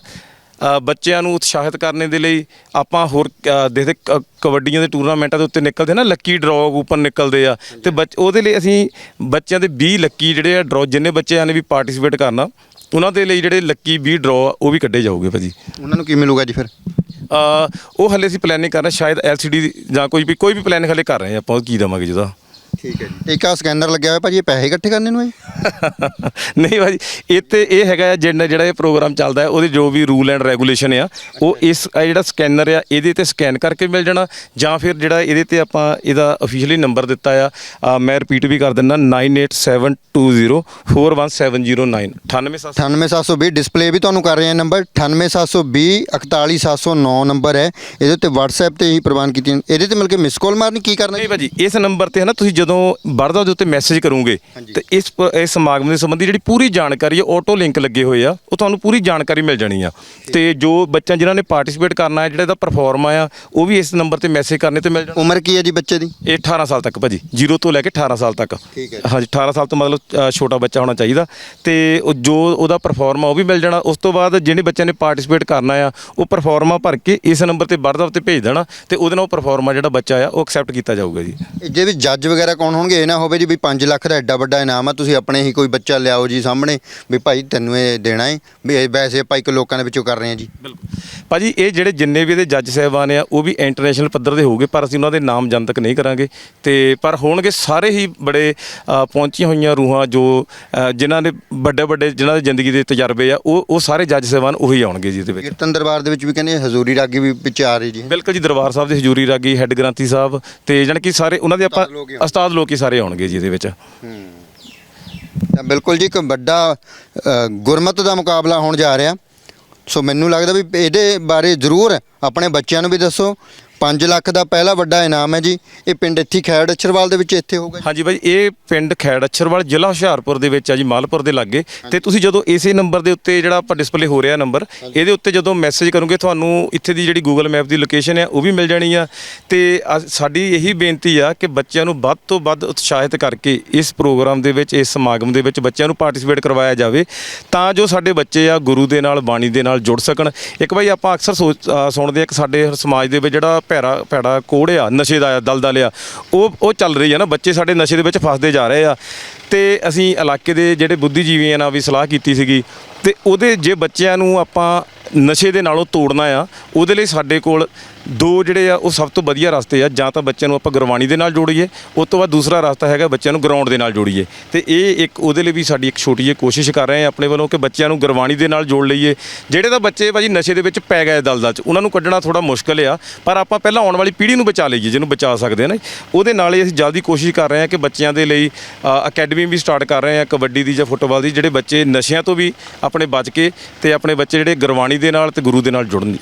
ਬੱਚਿਆਂ ਨੂੰ ਉਤਸ਼ਾਹਿਤ ਕਰਨ ਦੇ ਲਈ ਆਪਾਂ ਹੋਰ ਦੇਖਦੇ ਕਬੱਡੀਆਂ ਦੇ ਟੂਰਨਾਮੈਂਟਾਂ ਦੇ ਉੱਤੇ ਨਿਕਲਦੇ ਨਾ ਲੱਕੀ ਡਰਾਅ ਕੂਪਨ ਨਿਕਲਦੇ ਆ। ਤੇ ਉਹਦੇ ਲਈ ਅਸੀਂ ਬੱਚਿਆਂ ਦੇ 20 ਲੱਕੀ ਜਿਹੜੇ ਆ ਡਰਾਅ ਜਿੰਨੇ ਬੱਚਿਆਂ ਨੇ ਵੀ ਪਾਰਟਿਸਿਪੇਟ ਕਰਨਾ ਉਹਨਾਂ ਦੇ ਲਈ ਜਿਹੜੇ ਲੱਕੀ 20 ਡਰਾਅ ਉਹ ਵੀ ਕੱਢੇ ਜਾਊਗੇ ਭਾਜੀ। ਉਹਨਾਂ ਨੂੰ ਕੀ ਮਿਲੂਗਾ ਜੀ ਫਿਰ? ਉਹ ਹਲੇ ਅਸੀਂ ਪਲੈਨਿੰਗ ਕਰ ਰਹੇ ਸ਼ਾਇਦ LCD ਜਾਂ ਕੋਈ ਵੀ ਕੋਈ ਵੀ ਪਲਾਨ ਹਲੇ ਕਰ ਰਹੇ ਹਾਂ ਆਪਾਂ ਉਹ ਕੀ ਦੇਵਾਂਗੇ ਜਿਹਦਾ। ਠੀਕ ਹੈ ਜੀ। ਇੱਕ ਆ ਸਕੈਨਰ ਲੱਗਿਆ ਹੋਇਆ ਭਾਜੀ ਇਹ ਪੈਸੇ ਇਕੱਠੇ ਕਰਨੇ ਨੂੰ ਹੈ ਜੀ ਨਹੀਂ ਭਾਜੀ ਇਹ ਤੇ ਇਹ ਹੈਗਾ ਜਿਹੜਾ ਜਿਹੜਾ ਇਹ ਪ੍ਰੋਗਰਾਮ ਚੱਲਦਾ ਹੈ ਉਹਦੇ ਜੋ ਵੀ ਰੂਲ ਐਂਡ ਰੈਗੂਲੇਸ਼ਨ ਆ ਉਹ ਇਸ ਆਹ ਜਿਹੜਾ ਸਕੈਨਰ ਆ ਇਹਦੇ ਤੇ ਸਕੈਨ ਕਰਕੇ ਮਿਲ ਜਾਣਾ ਜਾਂ ਫਿਰ ਜਿਹੜਾ ਇਹਦੇ ਤੇ ਆਪਾਂ ਇਹਦਾ ਅਫੀਸ਼ੀਅਲੀ ਨੰਬਰ ਦਿੱਤਾ ਆ ਆ, ਮੈਂ ਰਿਪੀਟ ਵੀ ਕਰ ਦਿੰਦਾ 9872041709 98700 98720 ਡਿਸਪਲੇ ਵੀ ਤੁਹਾਨੂੰ ਕਰ ਰਹੇ ਹਾਂ ਨੰਬਰ 98720 41709 ਨੰਬਰ ਹੈ। ਇਹਦੇ ਉੱਤੇ WhatsApp ਤੇ ਹੀ ਪ੍ਰਵਾਨ ਕੀਤੀਆਂ ਇਹਦੇ ਤੇ ਮਿਲ ਕੇ ਮਿਸ ਕਾਲ ਮਾਰਨੀ ਕੀ ਕਰਨਾ ਨਹੀਂ ਭਾਜੀ ਇਸ ਨੰਬਰ ਤੇ ਹੈ ਨਾ ਤੁਸੀਂ ਜਦੋਂ ਵਰਦਾ ਦੇ ਉੱਤੇ ਮੈਸੇਜ ਕਰੋਗੇ ਤੇ ਇਸ ਪ- ਇਸ ਸਮਾਗਮ ਦੇ ਸੰਬੰਧੀ ਜਿਹੜੀ ਪੂਰੀ ਜਾਣਕਾਰੀ ਹੈ ਆਟੋ ਲਿੰਕ ਲੱਗੇ ਹੋਏ ਆ ਉਹ ਤੁਹਾਨੂੰ ਪੂਰੀ ਜਾਣਕਾਰੀ ਮਿਲ ਜਾਣੀ ਆ। ਤੇ ਜੋ ਬੱਚਾ ਜਿਨ੍ਹਾਂ ਨੇ ਪਾਰਟਿਸਿਪੇਟ ਕਰਨਾ ਹੈ ਜਿਹੜਾ ਇਹਦਾ ਪਰਫਾਰਮ ਆ ਉਹ ਵੀ ਇਸ ਨੰਬਰ ਤੇ ਮੈਸੇਜ ਕਰਨੇ ਤੇ ਮਿਲ ਜਾਣਾ। ਉਮਰ ਕੀ ਹੈ ਜੀ ਬੱਚੇ ਦੀ? ਇਹ 18 ਸਾਲ ਤੱਕ ਭਾਜੀ 0 ਤੋਂ ਲੈ ਕੇ 18 ਸਾਲ ਤੱਕ। ਠੀਕ ਹੈ। ਹਾਂਜੀ 18 ਸਾਲ ਤੋਂ ਮਤਲਬ ਅ, ਛੋਟਾ ਬੱਚਾ ਹੋਣਾ ਚਾਹੀਦਾ। ਤੇ ਉਹ ਜੋ ਉਹਦਾ ਪਰਫਾਰਮ ਆ ਉਹ ਵੀ ਮਿਲ ਜਾਣਾ। ਉਸ ਤੋਂ ਬਾਅਦ ਜਿਹੜੇ ਬੱਚੇ ਨੇ ਪਾਰਟਿਸਿਪੇਟ ਕਰਨਾ ਆ ਉਹ ਪਰਫਾਰਮਾ ਭਰ ਕੇ ਇਸ ਨੰਬਰ ਤੇ ਵਰਦਾ ਉੱਤੇ ਭੇਜ ਦੇਣਾ ਤੇ ਉਹਦੇ ਨਾਲ ਉਹ ਪਰਫਾਰਮਾ ਜਿਹੜਾ ਬੱਚਾ ਆ ਉਹ ਐਕਸੈਪਟ ਕੀਤਾ ਜਾਊਗਾ ਜੀ। ਜੇ ਵੀ ਜੱਜ ਵਗੈਰਾ ਕੌਣ ਹੋਣਗੇ? ਇਹ ਨਾ ਹੋਵੇ ਜੀ ਵੀ 5 ਲੱਖ ਦਾ ਐਡਾ ਵੱਡਾ ਇਨਾਮ ਆ ਤੁਸੀਂ ਆਪਣੇ ਹੀ ਕੋਈ ਬੱਚਾ ਲਿਆਓ ਜੀ ਸਾਹਮਣੇ ਵੀ ਭਾਈ ਤੈਨੂੰ ਇਹ ਦੇਣਾ ਹੈ ਵੀ ਇਹ ਵੈਸੇ ਆਪਾਂ ਇੱਕ ਲੋਕਾਂ ਦੇ ਵਿੱਚੋਂ ਕਰ ਰਹੇ ਹਾਂ ਜੀ। ਬਿਲਕੁਲ। ਭਾਜੀ ਇਹ ਜਿਹੜੇ ਜਿੰਨੇ ਵੀ ਇਹਦੇ ਜੱਜ ਸਾਹਿਬਾਨ ਆ ਉਹ ਵੀ ਇੰਟਰਨੈਸ਼ਨਲ ਪੱਧਰ ਦੇ ਹੋਊਗੇ ਪਰ ਅਸੀਂ ਉਹਨਾਂ ਦੇ ਨਾਮ ਜਨਤਕ ਨਹੀਂ ਕਰਾਂਗੇ। ਤੇ ਪਰ ਹੋਣਗੇ ਸਾਰੇ ਹੀ ਬੜੇ ਅ, ਪਹੁੰਚੀਆਂ ਹੋਈਆਂ ਰੂਹਾਂ ਜੋ ਅ, ਜਿਨ੍ਹਾਂ ਨੇ ਵੱਡੇ ਵੱਡੇ ਜਿਨ੍ਹਾਂ ਦੇ ਜ਼ਿੰਦਗੀ ਦੇ ਤਜਰਬੇ ਆ ਉਹ ਉਹ ਸਾਰੇ ਜੱਜ ਸਾਹਿਬਾਨ ਉਹੀ ਆਉਣਗੇ ਜੀ ਇਹਦੇ ਵਿੱਚ। ਕੀਰਤਨ ਦਰਬਾਰ ਦੇ ਵਿੱਚ ਵੀ ਕਹਿੰਦੇ ਹਜ਼ੂਰੀ ਰਾਗੀ ਵੀ ਵਿੱਚ ਆ ਰਹੀ ਜੀ। ਬਿਲਕੁਲ ਜੀ ਦਰਬਾਰ ਸਾਹਿਬ ਦੇ ਹਜੂਰੀ ਰਾਗੀ ਹੈੱਡ ਗ੍ਰੰਥੀ ਸਾਹਿਬ ਤੇ ਜਾਣੀ ਕਿ ਸਾਰੇ ਉਹਨਾਂ ਦੇ ਆਪਾਂ ਉਸਤਾਦ ਲੋਕ ਹੀ ਆਉਣਗੇ। ਉਸਤਾਦ ਲੋਕ ਸਾਰੇ ਆਉਣਗੇ ਜੀ ਇਹਦੇ ਵਿੱਚ। ਤਾਂ ਬਿਲਕੁਲ ਜੀ ਇੱਕ ਵੱਡਾ ਅ, ਗੁਰਮਤ ਦਾ ਮੁਕਾਬਲਾ ਹੋਣ ਜਾ ਰਿਹਾ। ਸੋ ਮੈਨੂੰ ਲੱਗਦਾ ਵੀ ਇਹਦੇ ਬਾਰੇ ਜ਼ਰੂਰ ਆਪਣੇ ਬੱਚਿਆਂ ਨੂੰ ਵੀ ਦੱਸੋ 5 ਲੱਖ ਦਾ ਪਹਿਲਾ ਵੱਡਾ ਇਨਾਮ ਹੈ ਜੀ। ਇਹ ਪਿੰਡ ਇੱਥੇ ਖੈੜ ਅਛਰਵਾਲ ਦੇ ਵਿੱਚ ਇੱਥੇ ਹੋਊਗਾ। ਹਾਂਜੀ ਬਾਈ ਇਹ ਪਿੰਡ ਖੈੜ ਅਛਰਵਾਲ ਜ਼ਿਲ੍ਹਾ ਹੁਸ਼ਿਆਰਪੁਰ ਦੇ ਵਿੱਚ ਆ ਜੀ ਮਾਲਪੁਰ ਦੇ ਲਾਗੇ। ਤੇ ਤੁਸੀਂ ਜਦੋਂ ਇਸੇ ਨੰਬਰ ਦੇ ਉੱਤੇ ਜਿਹੜਾ ਆਪਾਂ ਡਿਸਪਲੇ ਹੋ ਰਿਹਾ ਨੰਬਰ ਇਹਦੇ ਉੱਤੇ ਜਦੋਂ ਮੈਸੇਜ ਕਰੋਗੇ ਤੁਹਾਨੂੰ ਇੱਥੇ ਦੀ ਜਿਹੜੀ ਗੂਗਲ ਮੈਪ ਦੀ ਲੋਕੇਸ਼ਨ ਹੈ ਉਹ ਵੀ ਮਿਲ ਜਾਣੀ ਆ। ਤੇ ਸਾਡੀ ਇਹੀ ਬੇਨਤੀ ਆ ਕਿ ਬੱਚਿਆਂ ਨੂੰ ਵੱਧ ਤੋਂ ਵੱਧ ਉਤਸ਼ਾਹਿਤ ਕਰਕੇ ਇਸ ਪ੍ਰੋਗਰਾਮ ਦੇ ਵਿੱਚ ਇਸ ਸਮਾਗਮ ਦੇ ਵਿੱਚ ਬੱਚਿਆਂ ਨੂੰ ਪਾਰਟਿਸਿਪੇਟ ਕਰਵਾਇਆ ਜਾਵੇ ਤਾਂ ਜੋ ਸਾਡੇ ਬੱਚੇ ਆ ਗੁਰੂ ਦੇ ਨਾਲ ਬਾਣੀ ਦੇ ਨਾਲ ਜੁੜ ਸਕਣ। ਇੱਕ ਬਾਈ ਆਪਾਂ ਅਕਸਰ ਸੁਣਦੇ ਆ ਕਿ ਸਾਡੇ ਸਮਾਜ ਦੇ ਵਿੱਚ ਜਿਹੜਾ ਭੈੜਾ ਭੈੜਾ ਕੋੜ ਆ, ਨਸ਼ੇ ਦਾ ਆ, ਦਲਦਲ ਆ। ਉਹ ਉਹ ਚੱਲ ਰਹੀ ਆ ਨਾ, ਬੱਚੇ ਸਾਡੇ ਨਸ਼ੇ ਦੇ ਵਿੱਚ ਫਸਦੇ ਜਾ ਰਹੇ ਆ। ਤੇ ਅਸੀਂ ਇਲਾਕੇ ਦੇ ਜਿਹੜੇ ਬੁੱਧੀਜੀਵੀਆਂ ਨਾਲ ਵੀ ਸਲਾਹ ਕੀਤੀ ਸੀਗੀ ਤੇ ਉਹਦੇ ਜੇ ਬੱਚਿਆਂ ਨੂੰ ਆਪਾਂ ਨਸ਼ੇ ਦੇ ਨਾਲੋਂ ਤੋੜਨਾ ਆ, ਉਹਦੇ ਲਈ ਸਾਡੇ ਕੋਲ ਦੋ ਜਿਹੜੇ ਆ, ਉਹ ਸਭ ਤੋਂ ਵਧੀਆ ਰਸਤੇ ਆ। ਜਾਂ ਤਾਂ ਬੱਚਿਆਂ ਨੂੰ ਆਪਾਂ ਗੁਰਬਾਣੀ ਦੇ ਨਾਲ ਜੋੜੀਏ ਉਸ ਤੋਂ ਬਾਅਦ ਦੂਸਰਾ ਰਸਤਾ ਹੈਗਾ ਬੱਚਿਆਂ ਨੂੰ ਗਰਾਊਂਡ ਦੇ ਨਾਲ ਜੋੜੀਏ। ਤੇ ਇਹ ਇੱਕ ਉਹਦੇ ਲਈ ਵੀ ਸਾਡੀ ਇੱਕ ਛੋਟੀ ਜਿਹੀ ਕੋਸ਼ਿਸ਼ ਕਰ ਰਹੇ ਆ ਆਪਣੇ ਵੱਲੋਂ ਕਿ ਬੱਚਿਆਂ ਨੂੰ ਗੁਰਬਾਣੀ ਦੇ ਨਾਲ ਜੋੜ ਲਈਏ। ਜਿਹੜੇ ਤਾਂ ਬੱਚੇ ਭਾਜੀ ਨਸ਼ੇ ਦੇ ਵਿੱਚ ਪੈ ਗਏ ਦਲਦਲ 'ਚ, ਉਹਨਾਂ ਨੂੰ ਕੱਢਣਾ ਥੋੜਾ ਮੁਸ਼ਕਲ ਆ, ਪਰ ਆਪਾਂ ਪਹਿਲਾਂ ਆਉਣ ਵਾਲੀ ਪੀੜ੍ਹੀ ਨੂੰ ਬਚਾ ਲਈਏ, ਜਿਹਨੂੰ ਬਚਾ ਸਕਦੇ ਆ ਨਾ। ਉਹਦੇ ਨਾਲ ਹੀ ਅਸੀਂ ਜਲਦੀ ਕੋਸ਼ਿਸ਼ ਕਰ ਰਹੇ ਹਾਂ ਕਿ ਬੱਚਿਆਂ ਦੇ ਲਈ ਅਕੈਡਮੀ ਵੀ ਸਟਾਰਟ ਕਰ ਰਹੇ ਹਾਂ ਕਬੱਡੀ ਦੀ ਜਾਂ ਫੁੱਟਬਾਲ ਦੀ, ਜਿਹੜੇ ਬੱਚੇ ਨਸ਼ਿਆਂ ਤੋਂ ਵੀ ਆਪਣੇ ਬਚ ਕੇ ਤੇ ਆਪਣੇ ਬੱਚੇ ਜਿਹੜੇ ਗੁਰਬਾਣੀ ਦੇ ਨਾਲ ਤੇ ਗੁਰੂ ਦੇ ਨਾਲ ਜੁੜਨ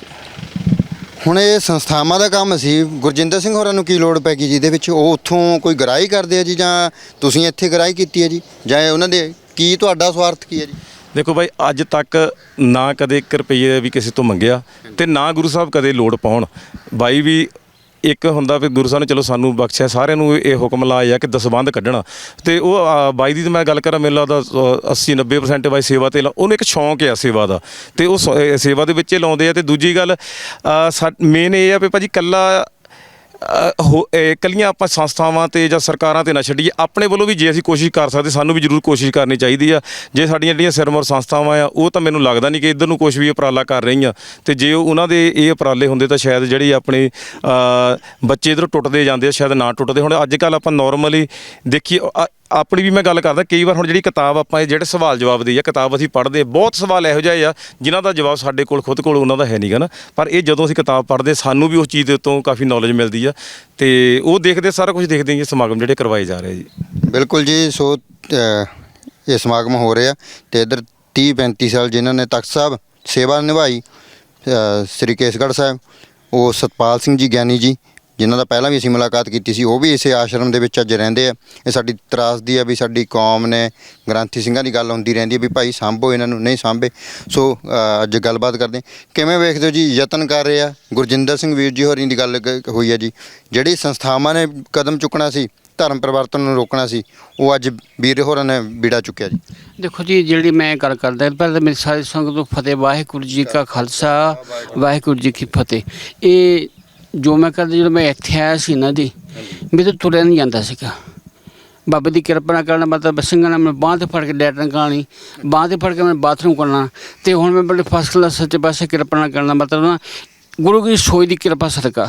ਹੁਣ ਇਹ ਸੰਸਥਾਵਾਂ ਦਾ ਕੰਮ ਸੀ। ਗੁਰਜਿੰਦਰ ਸਿੰਘ ਹੋਰਾਂ ਨੂੰ ਕੀ ਲੋੜ ਪੈ ਗਈ ਜਿਹਦੇ ਵਿੱਚ ਉਹ ਉੱਥੋਂ ਕੋਈ ਗਰਾਈ ਕਰਦੇ ਆ ਜੀ ਜਾਂ ਤੁਸੀਂ ਇੱਥੇ ਗਰਾਈ ਕੀਤੀ ਹੈ ਜੀ? ਜਾਂ ਉਹਨਾਂ ਦੇ ਕੀ ਤੁਹਾਡਾ ਸਵਾਰਥ ਕੀ ਹੈ ਜੀ? ਦੇਖੋ ਭਾਈ ਅੱਜ ਤੱਕ ਨਾ ਕਦੇ 1 ਰੁਪਏ ਵੀ ਕਿਸੇ ਤੋਂ ਮੰਗਿਆ ਤੇ ਨਾ ਗੁਰੂ ਸਾਹਿਬ ਕਦੇ ਲੋੜ ਪਾਉਣ। ਬਾਈ ਵੀ ਇੱਕ ਹੁੰਦਾ ਵੀ ਗੁਰੂ ਸਾਹਿਬ ਨੇ ਚਲੋ ਸਾਨੂੰ ਬਖਸ਼ਿਆ ਸਾਰਿਆਂ ਨੂੰ ਇਹ ਹੁਕਮ ਲਾਇਆ ਕਿ ਦਸਬੰਧ ਕੱਢਣਾ। ਤੇ ਉਹ ਆ, ਬਾਈ ਦੀ ਤਾਂ ਮੈਂ ਗੱਲ ਕਰਾਂ ਮੇਲਾ ਲੱਗਦਾ ਅ, 80 90% ਬਾਈ ਸੇਵਾ ਤੇ ਲਾ- ਉਹਨੂੰ ਇੱਕ ਸ਼ੌਂਕ ਆ ਸੇਵਾ ਦਾ। ਤੇ ਉਹ ਸ- ਇਹ ਸੇਵਾ ਦੇ ਵਿੱਚ ਹੀ ਲਾਉਂਦੇ ਆ। ਤੇ ਦੂਜੀ ਗੱਲ ਮੇਨ ਇਹ ਆ ਵੀ ਭਾਜੀ ਕੱਲਾ ਅ, ਕੱਲੀਆਂ ਆਪਾਂ ਸੰਸਥਾਵਾਂ ਤੇ ਜਾਂ ਸਰਕਾਰਾਂ ਤੇ ਨਾ ਛੱਡੀਏ, ਆਪਣੇ ਵੱਲੋਂ ਵੀ ਜੇ ਅਸੀਂ ਕੋਸ਼ਿਸ਼ ਕਰ ਸਕਦੇ, ਸਾਨੂੰ ਵੀ ਜ਼ਰੂਰ ਕੋਸ਼ਿਸ਼ ਕਰਨੀ ਚਾਹੀਦੀ ਆ। ਜੇ ਸਾਡੀਆਂ ਜਿਹੜੀਆਂ ਸਿਰਮੌਰ ਸੰਸਥਾਵਾਂ ਆ, ਉਹ ਤਾਂ ਮੈਨੂੰ ਲੱਗਦਾ ਨਹੀਂ ਕਿ ਇਧਰ ਨੂੰ ਕੁਝ ਵੀ ਉਪਰਾਲਾ ਕਰ ਰਹੀਆਂ। ਤੇ ਜੇ ਉਹ- ਉਹਨਾਂ ਦੇ ਇਹ ਉਪਰਾਲੇ ਹੁੰਦੇ ਤਾਂ ਸ਼ਾਇਦ ਜਿਹੜੀ ਆਪਣੇ ਬੱਚੇ ਇਧਰੋਂ ਟੁੱਟਦੇ ਜਾਂਦੇ ਆ, ਸ਼ਾਇਦ ਨਾ ਟੁੱਟਦੇ। ਹੁਣ ਅੱਜ ਕੱਲ ਆਪਾਂ ਨਾਰਮਲੀ ਦੇਖੀਏ, ਅ- ਆਪਣੀ ਵੀ ਮੈਂ ਗੱਲ ਕਰਦਾ, ਕਈ ਵਾਰ ਹੁਣ ਜਿਹੜੀ ਕਿਤਾਬ ਆਪਾਂ ਇਹ ਜਿਹੜੇ ਸਵਾਲ ਜਵਾਬ ਦੀ ਆ, ਕਿਤਾਬ ਅਸੀਂ ਪੜ੍ਹਦੇ ਬਹੁਤ ਸਵਾਲ ਇਹੋ ਜਿਹੇ ਆ, ਜਿਨ੍ਹਾਂ ਦਾ ਜਵਾਬ ਸਾਡੇ ਕੋਲ, ਖੁਦ ਕੋਲ ਉਹਨਾਂ ਦਾ ਹੈ ਨਹੀਂਗਾ ਨਾ। ਪਰ ਇਹ ਜਦੋਂ ਅਸੀਂ ਕਿਤਾਬ ਪੜ੍ਹਦੇ, ਸਾਨੂੰ ਵੀ ਉਸ ਚੀਜ਼ ਦੇ ਉੱਤੋਂ ਕਾਫੀ ਨੌਲੇਜ ਮਿਲਦੀ ਆ, ਤੇ ਉਹ ਦੇਖਦੇ, ਸਾਰਾ ਕੁਝ ਦੇਖਦੇ ਹੀ ਇਹ ਸਮਾਗਮ ਜਿਹੜੇ ਕਰਵਾਏ ਜਾ ਰਹੇ ਜੀ। ਬਿਲਕੁਲ ਜੀ, ਸੋ ਇਹ ਸਮਾਗਮ ਹੋ ਰਿਹਾ ਤੇ ਇਧਰ 30 35 ਸਾਲ ਜਿਨ੍ਹਾਂ ਨੇ ਤਖਤ ਸਾਹਿਬ ਸੇਵਾ ਨਿਭਾਈ ਸ੍ਰੀ ਕੇਸਗੜ੍ਹ ਸਾਹਿਬ, ਉਹ ਸਤਪਾਲ ਸਿੰਘ ਜੀ, ਗਿਆਨੀ ਜੀ ਜਿਨ੍ਹਾਂ ਦਾ ਪਹਿਲਾਂ ਵੀ ਅਸੀਂ ਮੁਲਾਕਾਤ ਕੀਤੀ ਸੀ, ਉਹ ਵੀ ਇਸੇ ਆਸ਼ਰਮ ਦੇ ਵਿੱਚ ਅੱਜ ਰਹਿੰਦੇ ਆ। ਇਹ ਸਾਡੀ ਤਰਾਸਦੀ ਆ ਵੀ ਸਾਡੀ ਕੌਮ ਨੇ ਗ੍ਰੰਥੀ ਸਿੰਘਾਂ ਦੀ ਗੱਲ ਹੁੰਦੀ ਰਹਿੰਦੀ ਹੈ ਵੀ ਭਾਈ ਸਾਂਭੋ ਇਹਨਾਂ ਨੂੰ, ਨਹੀਂ ਸਾਂਭੇ। ਸੋ ਅੱਜ ਗੱਲਬਾਤ ਕਰਦੇ ਕਿਵੇਂ ਵੇਖਦੇ ਹੋ ਜੀ, ਯਤਨ ਕਰ ਰਹੇ ਆ? ਗੁਰਜਿੰਦਰ ਸਿੰਘ ਵੀਰ ਜੀ ਹੋਰੀ ਦੀ ਗੱਲ ਹੋਈ ਹੈ ਜੀ। ਜਿਹੜੀ ਸੰਸਥਾਵਾਂ ਨੇ ਕਦਮ ਚੁੱਕਣਾ ਸੀ, ਧਰਮ ਪਰਿਵਰਤਨ ਨੂੰ ਰੋਕਣਾ ਸੀ, ਉਹ ਅੱਜ ਵੀਰ ਹੋਰਾਂ ਨੇ ਬੀੜਾ ਚੁੱਕਿਆ ਜੀ। ਦੇਖੋ ਜੀ, ਜਿਹੜੀ ਮੈਂ ਗੱਲ ਕਰਦਾ, ਪਹਿਲਾਂ ਤਾਂ ਮੇਰੀ ਸਾਰੀ ਸੰਗਤ ਨੂੰ ਫਤਿਹ, ਵਾਹਿਗੁਰੂ ਜੀ ਕਾ ਖਾਲਸਾ, ਵਾਹਿਗੁਰੂ ਜੀ ਕੀ ਫਤਿਹ। ਇਹ ਜੋ ਮੈਂ ਕਰਦਾ ਜਦੋਂ ਮੈਂ ਇੱਥੇ ਆਇਆ ਸੀ ਨਾ ਜੀ ਮੇਰੇ ਤੋਂ ਤੁਰਿਆ ਨਹੀਂ ਜਾਂਦਾ ਸੀਗਾ। ਬਾਬੇ ਦੀ ਕਿਰਪਾ ਨਾਲ ਕਰਨਾ ਮਤਲਬ ਸਿੰਘਾਂ ਨੇ ਮੈਂ ਬਾਂਹ ਤੇ ਫੜ ਕੇ ਲੈਟਰਨ ਕਰਾਣੀ ਬਾਂਹ ਤੇ ਫੜ ਕੇ ਮੈਂ ਬਾਥਰੂਮ ਕਰਨਾ ਤੇ ਹੁਣ ਮੈਂ ਬੜੇ ਫਸਟ ਕਲਾਸ ਸੱਚੇ ਪਾਸੇ ਕਿਰਪਾ ਨਾਲ ਕਰਨਾ ਮਤਲਬ ਨਾ ਗੁਰੂ ਕੀ ਸੋਈ ਦੀ ਕਿਰਪਾ ਸਦਕਾ।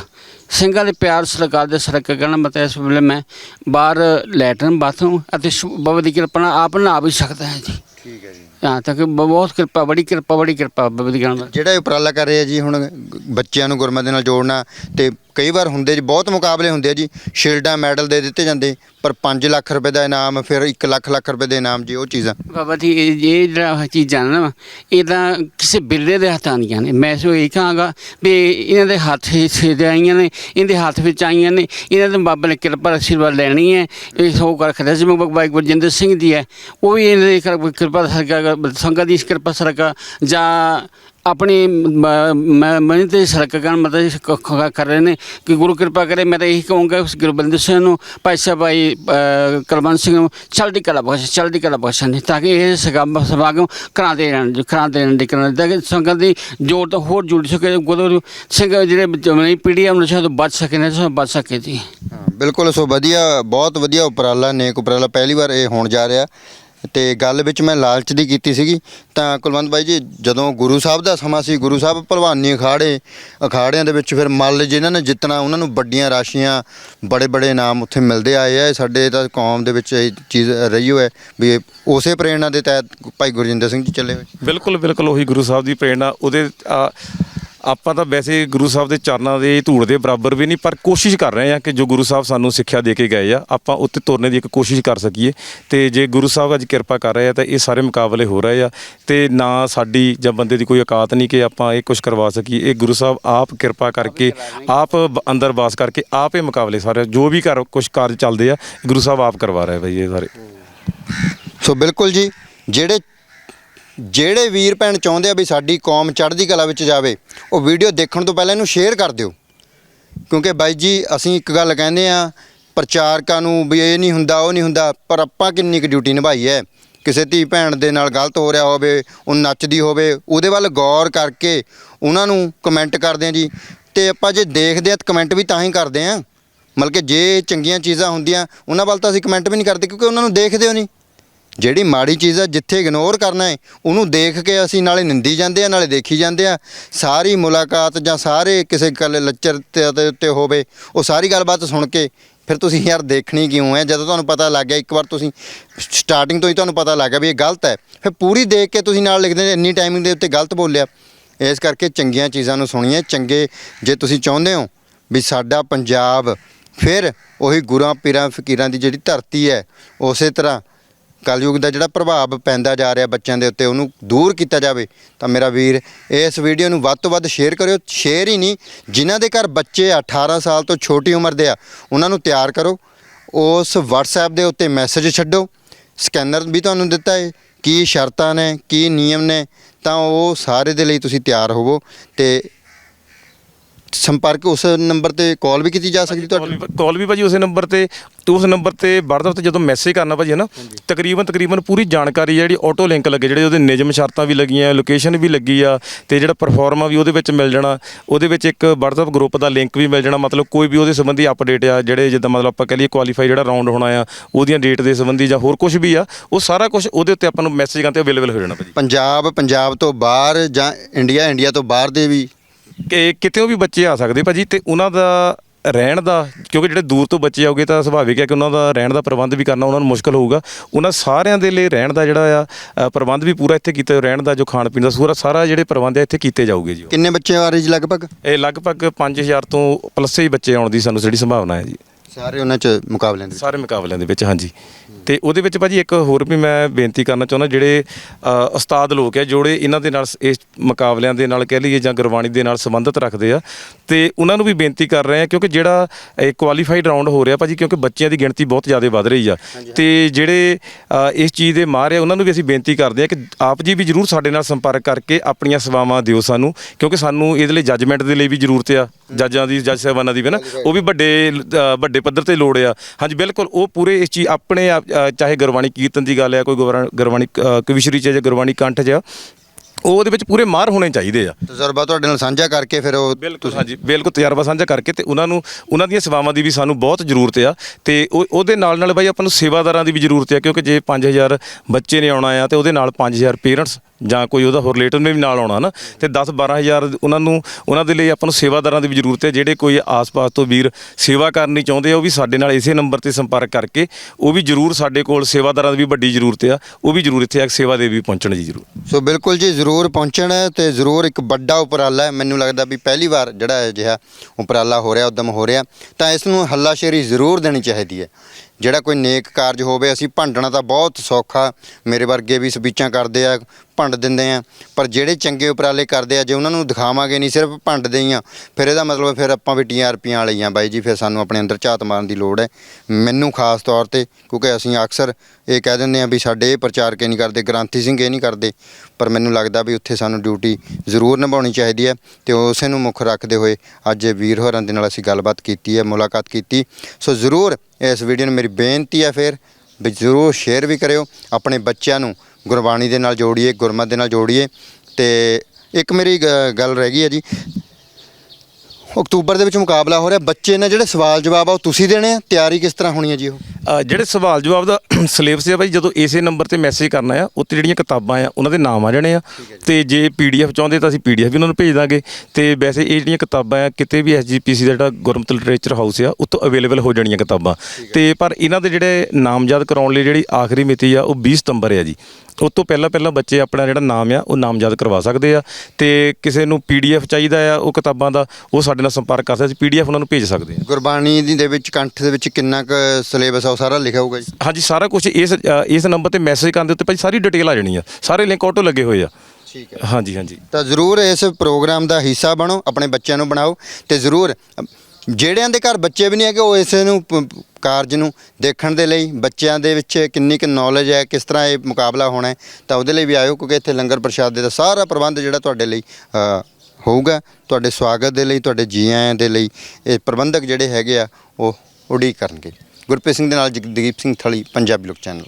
ਸਿੰਘਾਂ ਦੇ ਪਿਆਰ ਸਰਕਾਰ ਦੇ ਸਦਕਾ ਕਹਿਣਾ ਮਤਲਬ ਇਸ ਵੇਲੇ ਮੈਂ ਬਾਹਰ ਲੈਟਰਨ ਬਾਥਰੂਮ ਅਤੇ ਬਾਬਾ ਦੀ ਕਿਰਪਾ ਨਾਲ ਆਪ ਨਹਾ ਵੀ ਸਕਦਾ ਹਾਂ ਜੀ। ਠੀਕ ਹੈ ਜੀ। ਹਾਂ ਤੱਕ ਬਹੁਤ ਕਿਰਪਾ, ਬੜੀ ਕਿਰਪਾ ਬੜੀ ਕਿਰਪਾ ਬਾਬਾ ਦੀ ਦਾ ਜਿਹੜਾ ਇਹ ਉਪਰਾਲਾ ਕਰ ਰਿਹਾ ਜੀ, ਹੁਣ ਬੱਚਿਆਂ ਨੂੰ ਗੁਰਮਤਿ ਦੇ ਨਾਲ ਜੋੜਨਾ ਤੇ ਕਈ ਵਾਰ ਹੁੰਦੇ ਜੀ, ਬਹੁਤ ਮੁਕਾਬਲੇ ਹੁੰਦੇ ਆ ਜੀ। ਸ਼ੀਲਡਾਂ ਮੈਡਲ ਦੇ ਦਿੱਤੇ ਜਾਂਦੇ, ਪਰ 5 ਲੱਖ ਰੁਪਏ ਦਾ ਇਨਾਮ, ਫਿਰ 1 ਲੱਖ ਲੱਖ ਰੁਪਏ ਦੇ ਇਨਾਮ ਜੀ, ਉਹ ਚੀਜ਼ਾਂ। ਬਾਬਾ ਜੀ, ਇਹ ਇਹ ਜਿਹੜਾ ਚੀਜ਼ਾਂ ਨਾ ਇਹ ਤਾਂ ਕਿਸੇ ਬਿਰਲੇ ਦੇ ਹੱਥਾਂ ਦੀਆਂ ਨੇ। ਮੈਂ ਸੋ ਇਹ ਕਹਾਂਗਾ ਵੀ ਇਹਨਾਂ ਦੇ ਹੱਥ ਵਿੱਚ ਆਈਆਂ ਨੇ, ਇਹਦੇ ਹੱਥ ਵਿੱਚ ਆਈਆਂ ਨੇ, ਇਹਨਾਂ ਦੇ ਬਾਬਾ ਨੇ ਕਿਰਪਾ ਆਸ਼ੀਰਵਾਦ ਲੈਣੀ ਹੈ। ਇਹ ਸੋ ਕਰ ਖੜਾ ਬਾਬਾ ਗੁਰਜਿੰਦਰ ਸਿੰਘ ਦੀ ਹੈ, ਉਹ ਵੀ ਇਹਨਾਂ ਦੀ ਕਿਰਪਾ ਸਰਕਾ ਸੰਗਤ ਦੀ ਕਿਰਪਾ ਸਰਕਾ ਜਾਂ ਆਪਣੀ ਮੈਂ ਤੇ ਸਰਕਾ ਕਰਨ ਮਤਲਬ ਕਰ ਰਹੇ ਨੇ ਕਿ ਗੁਰੂ ਕਿਰਪਾ ਕਰੇ ਮੈਂ ਤਾਂ ਇਹੀ ਕਹੂੰਗਾ ਉਸ ਗੁਰਬੰਦਰ ਸਿੰਘ ਨੂੰ ਭਾਈ ਸਾਹਿਬ ਭਾਈ ਅ, ਸਿੰਘ ਨੂੰ ਚੜ੍ਹਦੀ ਕਲਾ ਬਖਸ਼ ਚੜ੍ਹਦੀ ਕਲਾ ਬਖਸ਼ਣ ਤਾਂ ਕਿ ਇਹ ਸਗਮ ਸਮਾਗਮ ਕਰਾਉਂਦੇ ਰਹਿਣ ਕਰਾਉਂਦੇ ਰਹਿਣ ਦੀ ਕਰਾਉਂਦੇ ਤਾਂ ਕਿ ਸੰਗਤ ਦੀ ਜੋੜ ਤਾਂ ਹੋਰ ਜੁੜ ਸਕੇ ਗੁਰੂ ਸਿੰਘ ਜਿਹੜੇ ਨਵੀਂ ਪੀੜ੍ਹੀ ਆ ਉਹਨਾਂ ਤੋਂ ਬਚ ਸਕੇ ਨਾ ਤੋਂ ਬਚ ਸਕੇ ਜੀ ਬਿਲਕੁਲ ਸੋ ਵਧੀਆ ਬਹੁਤ ਵਧੀਆ ਉਪਰਾਲਾ ਨੇਕ ਉਪਰਾਲਾ ਪਹਿਲੀ ਵਾਰ ਇਹ ਹੋਣ ਜਾ ਰਿਹਾ। ਤੇ ਗੱਲ ਵਿੱਚ ਮੈਂ ਲਾਲਚ ਦੀ ਕੀਤੀ ਸੀਗੀ ਤਾਂ ਕੁਲਵੰਤ ਬਾਈ ਜੀ ਜਦੋਂ ਗੁਰੂ ਸਾਹਿਬ ਦਾ ਸਮਾਂ ਸੀ ਗੁਰੂ ਸਾਹਿਬ ਭਲਵਾਨੀ ਅਖਾੜੇ ਅਖਾੜਿਆਂ ਦੇ ਵਿੱਚ ਫਿਰ ਮੱਲ ਜਿਨ੍ਹਾਂ ਨੇ ਜਿੱਤਣਾ ਉਹਨਾਂ ਨੂੰ ਵੱਡੀਆਂ ਰਾਸ਼ੀਆਂ ਬੜੇ ਬੜੇ ਇਨਾਮ ਉੱਥੇ ਮਿਲਦੇ ਆਏ ਆ। ਸਾਡੇ ਤਾਂ ਕੌਮ ਦੇ ਵਿੱਚ ਇਹ ਚੀਜ਼ ਰਹੀ ਹੋਏ ਵੀ ਇਹ ਉਸੇ ਪ੍ਰੇਰਣਾ ਦੇ ਤਹਿਤ ਭਾਈ ਗੁਰਜਿੰਦਰ ਸਿੰਘ ਜੀ ਚੱਲੇ ਹੋਏ ਬਿਲਕੁਲ ਬਿਲਕੁਲ ਉਹੀ ਗੁਰੂ ਸਾਹਿਬ ਦੀ ਪ੍ਰੇਰਣਾ ਉਹਦੇ ਆ, ਆਪਾਂ ਤਾਂ ਵੈਸੇ ਗੁਰੂ ਸਾਹਿਬ ਦੇ ਚਰਨਾਂ ਦੇ ਧੂੜ ਦੇ ਬਰਾਬਰ ਵੀ ਨਹੀਂ, ਪਰ ਕੋਸ਼ਿਸ਼ ਕਰ ਰਹੇ ਹਾਂ ਕਿ ਜੋ ਗੁਰੂ ਸਾਹਿਬ ਸਾਨੂੰ ਸਿੱਖਿਆ ਦੇ ਕੇ ਗਏ ਆ, ਆਪਾਂ ਉੱਤੇ ਤੁਰਨੇ ਦੀ ਇੱਕ ਕੋਸ਼ਿਸ਼ ਕਰ ਸਕੀਏ। ਤੇ ਜੇ ਗੁਰੂ ਸਾਹਿਬ ਅੱਜ ਕਿਰਪਾ ਕਰ ਰਹੇ ਆ, ਤਾਂ ਇਹ ਸਾਰੇ ਮੁਕਾਬਲੇ ਹੋ ਰਹੇ ਆ। ਤੇ ਨਾ ਸਾਡੀ ਜਾਂ ਬੰਦੇ ਦੀ ਕੋਈ ਔਕਾਤ ਨਹੀਂ ਕਿ ਆਪਾਂ ਇਹ ਕੁਝ ਕਰਵਾ ਸਕੀਏ। ਇਹ ਗੁਰੂ ਸਾਹਿਬ ਆਪ ਕਿਰਪਾ ਕਰਕੇ, ਆਪ ਬ- ਅੰਦਰ ਵਾਸ ਕਰਕੇ ਆਪ ਇਹ ਮੁਕਾਬਲੇ ਸਾਰੇ, ਜੋ ਵੀ ਕਰ ਕੁਝ ਕਾਰਜ ਚੱਲਦੇ ਆ, ਗੁਰੂ ਸਾਹਿਬ ਆਪ ਕਰਵਾ ਰਹੇ ਬਈ ਇਹ ਸਾਰੇ। ਸੋ ਬਿਲਕੁਲ ਜੀ, ਜਿਹੜੇ ਜਿਹੜੇ ਵੀਰ ਭੈਣ ਚਾਹੁੰਦੇ ਆ ਵੀ ਸਾਡੀ ਕੌਮ ਚੜ੍ਹਦੀ ਕਲਾ ਵਿੱਚ ਜਾਵੇ, ਉਹ ਵੀਡੀਓ ਦੇਖਣ ਤੋਂ ਪਹਿਲਾਂ ਇਹਨੂੰ ਸ਼ੇਅਰ ਕਰ ਦਿਓ। ਕਿਉਂਕਿ ਬਾਈ ਜੀ, ਅਸੀਂ ਇੱਕ ਗੱਲ ਕਹਿੰਦੇ ਆ, ਪ੍ਰਚਾਰਕਾਂ ਨੂੰ ਵੀ ਇਹ ਨਹੀਂ ਹੁੰਦਾ, ਉਹ ਨਹੀਂ ਹੁੰਦਾ, ਪਰ ਆਪਾਂ ਕਿੰਨੀ ਕੁ ਡਿਊਟੀ ਨਿਭਾਈ ਹੈ। ਕਿਸੇ ਧੀ ਭੈਣ ਦੇ ਨਾਲ ਗਲਤ ਹੋ ਰਿਹਾ ਹੋਵੇ, ਉਹ ਨੱਚਦੀ ਹੋਵੇ, ਉਹਦੇ ਵੱਲ ਗੌਰ ਕਰਕੇ ਉਹਨਾਂ ਨੂੰ ਕਮੈਂਟ ਕਰਦੇ ਆ ਜੀ। ਤੇ ਆਪਾਂ ਜੇ ਦੇਖਦੇ ਆ ਤਾਂ ਕਮੈਂਟ ਵੀ ਤਾਂ ਹੀ ਕਰਦੇ ਆ। ਮਤਲਬ ਕਿ ਜੇ ਚੰਗੀਆਂ ਚੀਜ਼ਾਂ ਹੁੰਦੀਆਂ, ਉਹਨਾਂ ਵੱਲ ਤਾਂ ਅਸੀਂ ਕਮੈਂਟ ਵੀ ਨਹੀਂ ਕਰਦੇ, ਕਿਉਂਕਿ ਉਹਨਾਂ ਨੂੰ ਦੇਖਦੇ ਹੋ ਨਹੀਂ। ਜਿਹੜੀ ਮਾੜੀ ਚੀਜ਼ ਆ, ਜਿੱਥੇ ਇਗਨੋਰ ਕਰਨਾ ਹੈ ਉਹਨੂੰ ਦੇਖ ਕੇ ਅਸੀਂ ਨਾਲੇ ਨਿੰਦੀ ਜਾਂਦੇ ਆ, ਨਾਲੇ ਦੇਖੀ ਜਾਂਦੇ ਆ। ਸਾਰੀ ਮੁਲਾਕਾਤ ਜਾਂ ਸਾਰੇ ਕਿਸੇ ਗੱਲ, ਲੱਚਰ ਤੇ ਉੱਤੇ ਹੋਵੇ, ਉਹ ਸਾਰੀ ਗੱਲਬਾਤ ਸੁਣ ਕੇ ਫਿਰ ਤੁਸੀਂ ਯਾਰ ਦੇਖਣੀ ਕਿਉਂ ਹੈ ਜਦੋਂ ਤੁਹਾਨੂੰ ਪਤਾ ਲੱਗ ਗਿਆ, ਇੱਕ ਵਾਰ ਤੁਸੀਂ ਸਟਾਰਟਿੰਗ ਤੋਂ ਹੀ ਤੁਹਾਨੂੰ ਪਤਾ ਲੱਗ ਗਿਆ ਵੀ ਇਹ ਗਲਤ ਹੈ ਫਿਰ ਪੂਰੀ ਦੇਖ ਕੇ ਤੁਸੀਂ ਨਾਲ ਲਿਖਦੇ ਇੰਨੀ ਟਾਈਮਿੰਗ ਦੇ ਉੱਤੇ ਗਲਤ ਬੋਲਿਆ। ਇਸ ਕਰਕੇ ਚੰਗੀਆਂ ਚੀਜ਼ਾਂ ਨੂੰ ਸੁਣੀਏ, ਚੰਗੇ ਜੇ ਤੁਸੀਂ ਚਾਹੁੰਦੇ ਹੋ ਵੀ ਸਾਡਾ ਪੰਜਾਬ ਫਿਰ ਉਹੀ ਗੁਰਾਂ, ਪੀਰਾਂ, ਫਕੀਰਾਂ ਦੀ ਜਿਹੜੀ ਧਰਤੀ ਹੈ, ਉਸੇ ਤਰ੍ਹਾਂ ਕਲਯੁਗ ਦਾ ਜਿਹੜਾ ਪ੍ਰਭਾਵ ਪੈਂਦਾ ਜਾ ਰਿਹਾ ਬੱਚਿਆਂ ਦੇ ਉੱਤੇ, ਉਹਨੂੰ ਦੂਰ ਕੀਤਾ ਜਾਵੇ, ਤਾਂ ਮੇਰਾ ਵੀਰ ਇਸ ਵੀਡੀਓ ਨੂੰ ਵੱਧ ਤੋਂ ਵੱਧ ਸ਼ੇਅਰ ਕਰਿਓ। ਸ਼ੇਅਰ ਹੀ ਨਹੀਂ, ਜਿਨ੍ਹਾਂ ਦੇ ਘਰ ਬੱਚੇ 18 ਸਾਲ ਤੋਂ ਛੋਟੀ ਉਮਰ ਦੇ ਆ, ਉਹਨਾਂ ਨੂੰ ਤਿਆਰ ਕਰੋ। ਉਸ WhatsApp ਦੇ ਉੱਤੇ ਮੈਸੇਜ ਛੱਡੋ। ਸਕੈਨਰ ਵੀ ਤੁਹਾਨੂੰ ਦਿੱਤਾ ਹੈ ਕੀ ਸ਼ਰਤਾਂ ਨੇ, ਕੀ ਨਿਯਮ ਨੇ, ਤਾਂ ਉਹ ਸਾਰੇ ਦੇ ਲਈ ਤੁਸੀਂ ਤਿਆਰ ਹੋਵੋ ਤੇ ਸੰਪਰਕ ਉਸ ਨੰਬਰ ਤੇ ਕਾਲ ਵੀ ਕੀਤੀ ਜਾ ਸਕਦੀ ਤੁਹਾਡੀ? ਕਾਲ ਵੀ ਭਾਜੀ ਉਸੇ ਨੰਬਰ ਤੇ ਤੇ ਉਸ ਨੰਬਰ ਤੇ WhatsApp ਤੇ ਜਦੋਂ ਮੈਸੇਜ ਕਰਨਾ ਭਾਜੀ ਹੈ ਨਾ ਤਕਰੀਬਨ ਤਕਰੀਬਨ ਪੂਰੀ ਜਾਣਕਾਰੀ ਜਿਹੜੀ ਆਟੋ ਲਿੰਕ ਲੱਗੇ ਜਿਹੜੇ ਉਹਦੇ ਨਿਯਮ ਸ਼ਰਤਾਂ ਵੀ ਲੱਗੀਆਂ ਲੋਕੇਸ਼ਨ ਵੀ ਲੱਗੀ ਆ ਤੇ ਜਿਹੜਾ ਪਰਫਾਰਮਾ ਵੀ ਉਹਦੇ ਵਿੱਚ ਮਿਲ ਜਾਣਾ ਉਹਦੇ ਵਿੱਚ ਇੱਕ WhatsApp ਗਰੁੱਪ ਦਾ ਲਿੰਕ ਵੀ ਮਿਲ ਜਾਣਾ ਮਤਲਬ ਕੋਈ ਵੀ ਉਹਦੇ ਸੰਬੰਧੀ ਅਪਡੇਟ ਆ ਜਿਹੜੇ ਜਿੱਦਾਂ ਮਤਲਬ ਆਪਾਂ ਕਹ ਲਈਏ ਕੁਆਲੀਫਾਈ ਜਿਹੜਾ ਰਾਉਂਡ ਹੋਣਾ ਆ ਉਹਦੀਆਂ ਡੇਟ ਦੇ ਸੰਬੰਧੀ ਜਾਂ ਹੋਰ ਕੁਝ ਵੀ ਆ ਉਹ ਸਾਰਾ ਕੁਝ ਉਹਦੇ ਉੱਤੇ ਆਪਾਂ ਨੂੰ ਮੈਸੇਜ ਕਰਨ ਤੇ ਅਵੇਲੇਬਲ ਹੋ ਜਾਣਾ ਭਾਜੀ। ਪੰਜਾਬ ਪੰਜਾਬ ਤੋਂ ਬਾਹਰ ਜਾਂ ਇੰਡੀਆ ਇੰਡੀਆ ਤੋਂ ਬਾਹਰ ਦੇ ਵੀ ਕਿ ਕਿਤੇ ਵੀ ਬੱਚੇ ਆ ਸਕਦੇ ਭਾਜੀ ਤੇ ਉਹਨਾਂ ਦਾ ਰਹਿਣ ਦਾ ਕਿਉਂਕਿ ਜਿਹੜੇ ਦੂਰ ਤੋਂ ਬੱਚੇ ਆਉਗੇ ਤਾਂ ਸੁਭਾਵਿਕ ਹੈ ਕਿ ਉਹਨਾਂ ਦਾ ਰਹਿਣ ਦਾ ਪ੍ਰਬੰਧ ਵੀ ਕਰਨਾ ਉਹਨਾਂ ਨੂੰ ਮੁਸ਼ਕਲ ਹੋਊਗਾ ਉਹਨਾਂ ਸਾਰਿਆਂ ਦੇ ਲਈ ਰਹਿਣ ਦਾ ਜਿਹੜਾ ਆ ਅ, ਪ੍ਰਬੰਧ ਵੀ ਪੂਰਾ ਇੱਥੇ ਕੀਤਾ ਰਹਿਣ ਦਾ ਜੋ ਖਾਣ ਪੀਣ ਦਾ ਸਾਰਾ ਸਾਰਾ ਜਿਹੜੇ ਪ੍ਰਬੰਧ ਆ ਇੱਥੇ ਕੀਤੇ ਜਾਊਗੇ ਜੀ। ਕਿੰਨੇ ਬੱਚੇ ਆ ਰਹੇ ਜੀ ਲਗਭਗ ਇਹ ਲਗਭਗ 5000 ਤੋਂ ਪਲੱਸ ਹੀ ਬੱਚੇ ਆਉਣ ਦੀ ਸਾਨੂੰ ਜਿਹੜੀ ਸੰਭਾਵਨਾ ਹੈ ਜੀ ਸਾਰੇ ਉਹਨਾਂ ਚ ਮੁਕਾਬਲਿਆਂ ਦੇ ਵਿੱਚ। ਸਾਰੇ ਮੁਕਾਬਲਿਆਂ ਦੇ ਵਿੱਚ ਹਾਂਜੀ ਤੇ ਉਹਦੇ ਵਿੱਚ ਭਾਜੀ ਇੱਕ ਹੋਰ ਵੀ ਮੈਂ ਬੇਨਤੀ ਕਰਨਾ ਚਾਹੁੰਦਾ ਜਿਹੜੇ ਅ, ਉਸਤਾਦ ਲੋਕ ਆ ਜਿਹੜੇ ਇਹਨਾਂ ਦੇ ਨਾਲ ਸ- ਇਸ ਮੁਕਾਬਲਿਆਂ ਦੇ ਨਾਲ ਕਹਿ ਲਈਏ ਜਾਂ ਗੁਰਬਾਣੀ ਦੇ ਨਾਲ ਸੰਬੰਧਿਤ ਰੱਖਦੇ ਆ ਤੇ ਉਹਨਾਂ ਨੂੰ ਵੀ ਬੇਨਤੀ ਕਰ ਰਹੇ ਆ ਕਿਉਂਕਿ ਜਿਹੜਾ ਇਹ ਕੁਆਲੀਫਾਈਡ ਰਾਉਂਡ ਹੋ ਰਿਹਾ ਭਾਜੀ ਕਿਉਂਕਿ ਬੱਚਿਆਂ ਦੀ ਗਿਣਤੀ ਬਹੁਤ ਜ਼ਿਆਦਾ ਵੱਧ ਰਹੀ ਆ। ਤੇ ਜਿਹੜੇ ਅ, ਇਸ ਚੀਜ਼ ਦੇ ਮਾਹਰ ਆ ਉਹਨਾਂ ਨੂੰ ਵੀ ਅਸੀਂ ਬੇਨਤੀ ਕਰਦੇ ਆ ਕਿ ਆਪ ਜੀ ਵੀ ਜਰੂਰ ਸਾਡੇ ਨਾਲ ਸੰਪਰਕ ਕਰਕੇ ਆਪਣੀਆਂ ਸੇਵਾਵਾਂ ਦਿਓ ਸਾਨੂੰ ਕਿਉਂਕਿ ਸਾਨੂੰ ਇਹਦੇ ਲਈ ਜੱਜਮੈਂਟ ਦੇ ਲਈ ਵੀ ਜ਼ਰੂਰਤ ਆ ਜੱਜਾਂ ਦੀ ਜੱਜ ਸਾਹਿਬਾਨਾਂ ਦੀ ਵੀ ਨਾ ਉਹ ਵੀ ਵੱਡੇ ਅ, ਵੱਡੇ ਪੱਧਰ ਤੇ ਲੋੜ ਆ। ਹਾਂਜੀ ਬਿਲਕੁਲ ਉਹ ਪੂਰੇ ਇਸ ਚੀਜ਼ ਆਪਣੇ ਆਪ, ਅ, ਚਾਹੇ ਗੁਰਬਾਣੀ ਕੀਰਤਨ ਦੀ ਗੱਲ ਆ ਕੋਈ ਗੁਰਬਾਣੀ- ਗੁਰਬਾਣੀ ਅ, ਕਵਿਸ਼ਰੀ ਚ ਜਾਂ ਗੁਰਬਾਣੀ ਕੰਠ ਚ ਉਹ ਉਹਦੇ ਵਿੱਚ ਪੂਰੇ ਮਾਹਰ ਹੋਣੇ ਚਾਹੀਦੇ ਆ। ਤਜਰਬਾ ਤੁਹਾਡੇ ਨਾਲ ਸਾਂਝਾ ਕਰਕੇ ਫਿਰ ਉਹ ਬਿਲਕੁਲ ਹਾਂਜੀ ਬਿਲਕੁਲ ਤਜਰਬਾ ਸਾਂਝਾ ਕਰਕੇ ਤੇ ਉਹਨਾਂ ਨੂੰ ਉਹਨਾਂ ਦੀਆਂ ਸੇਵਾਵਾਂ ਦੀ ਵੀ ਸਾਨੂੰ ਬਹੁਤ ਜ਼ਰੂਰਤ ਆ ਤੇ ਉਹ ਉਹਦੇ ਨਾਲ ਨਾਲ ਬਾਈ ਆਪਾਂ ਨੂੰ ਸੇਵਾਦਾਰਾਂ ਦੀ ਵੀ ਜ਼ਰੂਰਤ ਆ ਕਿਉਂਕਿ ਜੇ 5000 ਬੱਚੇ ਨੇ ਆਉਣਾ ਆ ਤੇ ਉਹਦੇ ਨਾਲ 5000 ਪੇਰੈਂਟਸ ਜਾਂ ਕੋਈ ਉਹਦਾ ਹੋਰ ਰਿਲੇਟਿਵ ਨੇ ਵੀ ਨਾਲ ਆਉਣਾ ਨਾ, ਤੇ 10 12000 ਉਹਨਾਂ ਨੂੰ, ਉਹਨਾਂ ਦੇ ਲਈ ਆਪਾਂ ਨੂੰ ਸੇਵਾਦਾਰਾਂ ਦੀ ਵੀ ਜ਼ਰੂਰਤ ਹੈ, ਜਿਹੜੇ ਕੋਈ ਆਸ-ਪਾਸ ਤੋਂ ਵੀਰ ਸੇਵਾ ਕਰਨੀ ਚਾਹੁੰਦੇ ਆ, ਉਹ ਵੀ ਸਾਡੇ ਨਾਲ ਇਸੇ ਨੰਬਰ ਤੇ ਸੰਪਰਕ ਕਰਕੇ, ਉਹ ਵੀ ਜ਼ਰੂਰ ਸਾਡੇ ਕੋਲ ਸੇਵਾਦਾਰਾਂ ਦੀ ਵੀ ਵੱਡੀ ਜ਼ਰੂਰਤ ਆ, ਉਹ ਵੀ ਜ਼ਰੂਰ ਇੱਥੇ ਆ ਕੇ ਸੇਵਾ ਦੇ ਵੀ ਪਹੁੰਚਣ ਜੀ ਜ਼ਰੂਰ। ਸੋ ਬਿਲਕੁਲ ਜੀ, ਜ਼ਰੂਰ ਪਹੁੰਚਣਾ ਹੈ ਤੇ ਜ਼ਰੂਰ ਇੱਕ ਵੱਡਾ ਉਪਰਾਲਾ ਹੈ। ਮੈਨੂੰ ਲੱਗਦਾ ਵੀ ਪਹਿਲੀ ਵਾਰ ਜਿਹੜਾ ਅਜਿਹਾ ਉਪਰਾਲਾ ਹੋ ਰਿਹਾ, ਉਦਮ ਹੋ ਰਿਹਾ, ਤਾਂ ਇਸ ਨੂੰ ਹੱਲਾਸ਼ੇਰੀ ਜ਼ਰੂਰ ਦੇਣੀ ਚਾਹੀਦੀ ਹੈ। ਜਿਹੜਾ ਕੋਈ ਨੇਕ ਕਾਰਜ ਹੋਵੇ, ਅਸੀਂ ਭੰਡਣਾ ਤਾਂ ਬਹੁਤ ਸੌਖਾ, ਮੇਰੇ ਵਰਗੇ ਵੀ ਸਪੀਚਾਂ ਕਰਦੇ ਆ ਭੰਡ ਦਿੰਦੇ ਆ। ਪਰ ਜਿਹੜੇ ਚੰਗੇ ਉਪਰਾਲੇ ਕਰਦੇ ਆ, ਜੇ ਉਹਨਾਂ ਨੂੰ ਦਿਖਾਵਾਂਗੇ ਨਹੀਂ, ਸਿਰਫ ਭੰਡਦੇ ਹੀ ਆ। ਫਿਰ ਇਹਦਾ ਮਤਲਬ ਫਿਰ ਆਪਾਂ ਵੀ ਟੀਆਰਪੀਆਂ ਵਾਲੇ ਹੀ ਆ ਬਾਈ ਜੀ, ਫਿਰ ਸਾਨੂੰ ਆਪਣੇ ਅੰਦਰ ਝਾਤ ਮਾਰਨ ਦੀ ਲੋੜ ਹੈ। ਮੈਨੂੰ ਖਾਸ ਤੌਰ ਤੇ, ਕਿਉਂਕਿ ਅਸੀਂ ਅਕਸਰ ਇਹ ਕਹਿ ਦਿੰਦੇ ਆ ਵੀ ਸਾਡੇ ਇਹ ਪ੍ਰਚਾਰ ਕੇ ਨਹੀਂ ਕਰਦੇ, ਗ੍ਰਾਂਥੀ ਸਿੰਘ ਇਹ ਨਹੀਂ ਕਰਦੇ, ਪਰ ਮੈਨੂੰ ਲੱਗਦਾ ਵੀ ਉੱਥੇ ਸਾਨੂੰ ਡਿਊਟੀ ਜ਼ਰੂਰ ਨਿਭਾਉਣੀ ਚਾਹੀਦੀ ਹੈ ਤੇ ਉਸੇ ਨੂੰ ਮੁੱਖ ਰੱਖਦੇ ਹੋਏ ਅੱਜ ਵੀਰ ਹੋਰਾਂ ਦੇ ਨਾਲ ਅਸੀਂ ਗੱਲਬਾਤ ਕੀਤੀ ਹੈ, ਮੁਲਾਕਾਤ ਕੀਤੀ। ਸੋ ਜ਼ਰੂਰ ਇਸ ਵੀਡੀਓ ਨੂੰ ਮੇਰੀ ਬੇਨਤੀ ਹੈ ਫਿਰ, ਵੀ ਜ਼ਰੂਰ ਸ਼ੇਅਰ ਵੀ ਕਰਿਓ, ਆਪਣੇ ਬੱਚਿਆਂ ਨੂੰ ਗੁਰਬਾਣੀ ਦੇ ਨਾਲ ਜੋੜੀਏ ਗੁਰਮਤ ਦੇ ਨਾਲ ਜੋੜੀਏ ਤੇ ਇੱਕ ਮੇਰੀ ਗ- ਗੱਲ ਰਹਿ ਗਈ ਹੈ ਜੀ। ਅਕਤੂਬਰ ਦੇ ਵਿੱਚ ਮੁਕਾਬਲਾ ਹੋ ਰਿਹਾ ਬੱਚੇ ਨੇ ਜਿਹੜੇ ਸਵਾਲ ਜਵਾਬ ਆ ਉਹ ਤੁਸੀਂ ਦੇਣੇ ਆ ਤਿਆਰੀ ਕਿਸ ਤਰ੍ਹਾਂ ਹੋਣੀ ਹੈ ਜੀ ਉਹ? ਅ, ਜਿਹੜੇ ਸਵਾਲ ਜਵਾਬ ਦਾ ਸਿਲੇਬਸ ਹੈ ਬਾਈ ਜਦੋਂ ਇਸੇ ਨੰਬਰ ਤੇ ਮੈਸੇਜ ਕਰਨਾ ਆ ਉੱਤੇ ਜਿਹੜੀਆਂ ਕਿਤਾਬਾਂ ਆ ਉਹਨਾਂ ਦੇ ਨਾਮ ਆ ਜਾਣੇ ਆ। ਤੇ ਜੇ ਪੀਡੀਐਫ ਚਾਹੁੰਦੇ ਤਾਂ ਅਸੀਂ ਪੀਡੀਐਫ ਵੀ ਉਹਨਾਂ ਨੂੰ ਭੇਜ ਦਾਂਗੇ। ਤੇ ਵੈਸੇ ਇਹ ਜਿਹੜੀਆਂ ਕਿਤਾਬਾਂ ਆ ਕਿਤੇ ਵੀ ਐਸਜੀਪੀਸੀ ਦਾ ਜਿਹੜਾ ਗੁਰਮਤਿ ਲਿਟਰੇਚਰ ਹਾਊਸ ਆ ਉੱਥੋਂ ਅਵੇਲੇਬਲ ਹੋ ਜਾਣੀਆਂ ਕਿਤਾਬਾਂ। ਤੇ ਪਰ ਇਹਨਾਂ ਦੇ ਜਿਹੜੇ ਨਾਮਜ਼ਦ ਕਰਾਉਣ ਲਈ ਜਿਹੜੀ ਆਖਰੀ ਮਿਤੀ ਆ ਉਹ 20 ਸਤੰਬਰ ਆ ਜੀ। ਉਸ ਤੋਂ ਪਹਿਲਾਂ ਪਹਿਲਾਂ ਬੱਚੇ ਆਪਣਾ ਜਿਹੜਾ ਨਾਮ ਆ ਉਹ ਨਾਮਜ਼ਦ ਕਰਵਾ ਸਕਦੇ ਆ ਤੇ ਕਿਸੇ ਨੂੰ ਪੀਡੀਐਫ ਚਾਹੀਦਾ ਆ ਉਹ ਕਿਤਾਬਾਂ ਦਾ ਉਹ ਸਾਡੇ ਨਾਲ ਸੰਪਰਕ ਕਰ ਸਕਦੇ ਪੀਡੀਐਫ ਉਹਨਾਂ ਨੂੰ ਭੇਜ ਸਕਦੇ ਆ। ਗੁਰਬਾਣੀ ਦੀ ਦੇ ਵਿੱਚ ਕੰਠ ਦੇ ਵਿੱਚ ਕਿੰਨਾ ਕੁ ਸਿਲੇਬਸ ਆ ਉਹ ਸਾਰਾ ਲਿਖਿਆ ਹੋਊਗਾ ਜੀ? ਹਾਂਜੀ ਸਾਰਾ ਕੁਝ ਇਸ ਅ, ਇਸ ਨੰਬਰ ਤੇ ਮੈਸੇਜ ਕਰਨ ਦੇ ਉੱਤੇ ਭਾਈ ਸਾਰੀ ਡਿਟੇਲ ਆ ਜਾਣੀ ਆ। ਸਾਰੇ ਲਿੰਕ ਆਟੋ ਲੱਗੇ ਹੋਏ ਆ। ਠੀਕ ਹਾਂਜੀ ਹਾਂਜੀ। ਤਾਂ ਜ਼ਰੂਰ ਇਸ ਪ੍ਰੋਗਰਾਮ ਦਾ ਹਿੱਸਾ ਬਣੋ ਆਪਣੇ ਬੱਚਿਆਂ ਨੂੰ ਬਣਾਓ ਤੇ ਜ਼ਰੂਰ ਅ, ਜਿਹੜਿਆਂ ਦੇ ਘਰ ਬੱਚੇ ਵੀ ਨਹੀਂ ਹੈਗੇ ਉਹ ਇਸ ਨੂੰ ਪ- ਪ- ਕਾਰਜ ਨੂੰ ਦੇਖਣ ਦੇ ਲਈ ਬੱਚਿਆਂ ਦੇ ਵਿੱਚ ਕਿੰਨੀ ਕੁ ਨੌਲੇਜ ਹੈ ਕਿਸ ਤਰ੍ਹਾਂ ਇਹ ਮੁਕਾਬਲਾ ਹੋਣਾ ਹੈ ਤਾਂ ਉਹਦੇ ਲਈ ਵੀ ਆਇਓ ਕਿਉਂਕਿ ਇੱਥੇ ਲੰਗਰ ਪ੍ਰਸ਼ਾਦ ਦਾ ਸਾਰਾ ਪ੍ਰਬੰਧ ਜਿਹੜਾ ਤੁਹਾਡੇ ਲਈ ਅ, ਹੋਊਗਾ। ਤੁਹਾਡੇ ਸਵਾਗਤ ਦੇ ਲਈ ਤੁਹਾਡੇ ਜੀ ਆਇਆਂ ਦੇ ਲਈ ਇਹ ਪ੍ਰਬੰਧਕ ਜਿਹੜੇ ਹੈਗੇ ਆ ਉਹ ਉਡੀਕ ਕਰਨਗੇ। ਗੁਰਪ੍ਰੀਤ ਸਿੰਘ ਦੇ ਨਾਲ ਜਗਦੀਪ ਸਿੰਘ ਥਲੀ ਪੰਜਾਬੀ ਲੋਕ ਚੈਨਲ।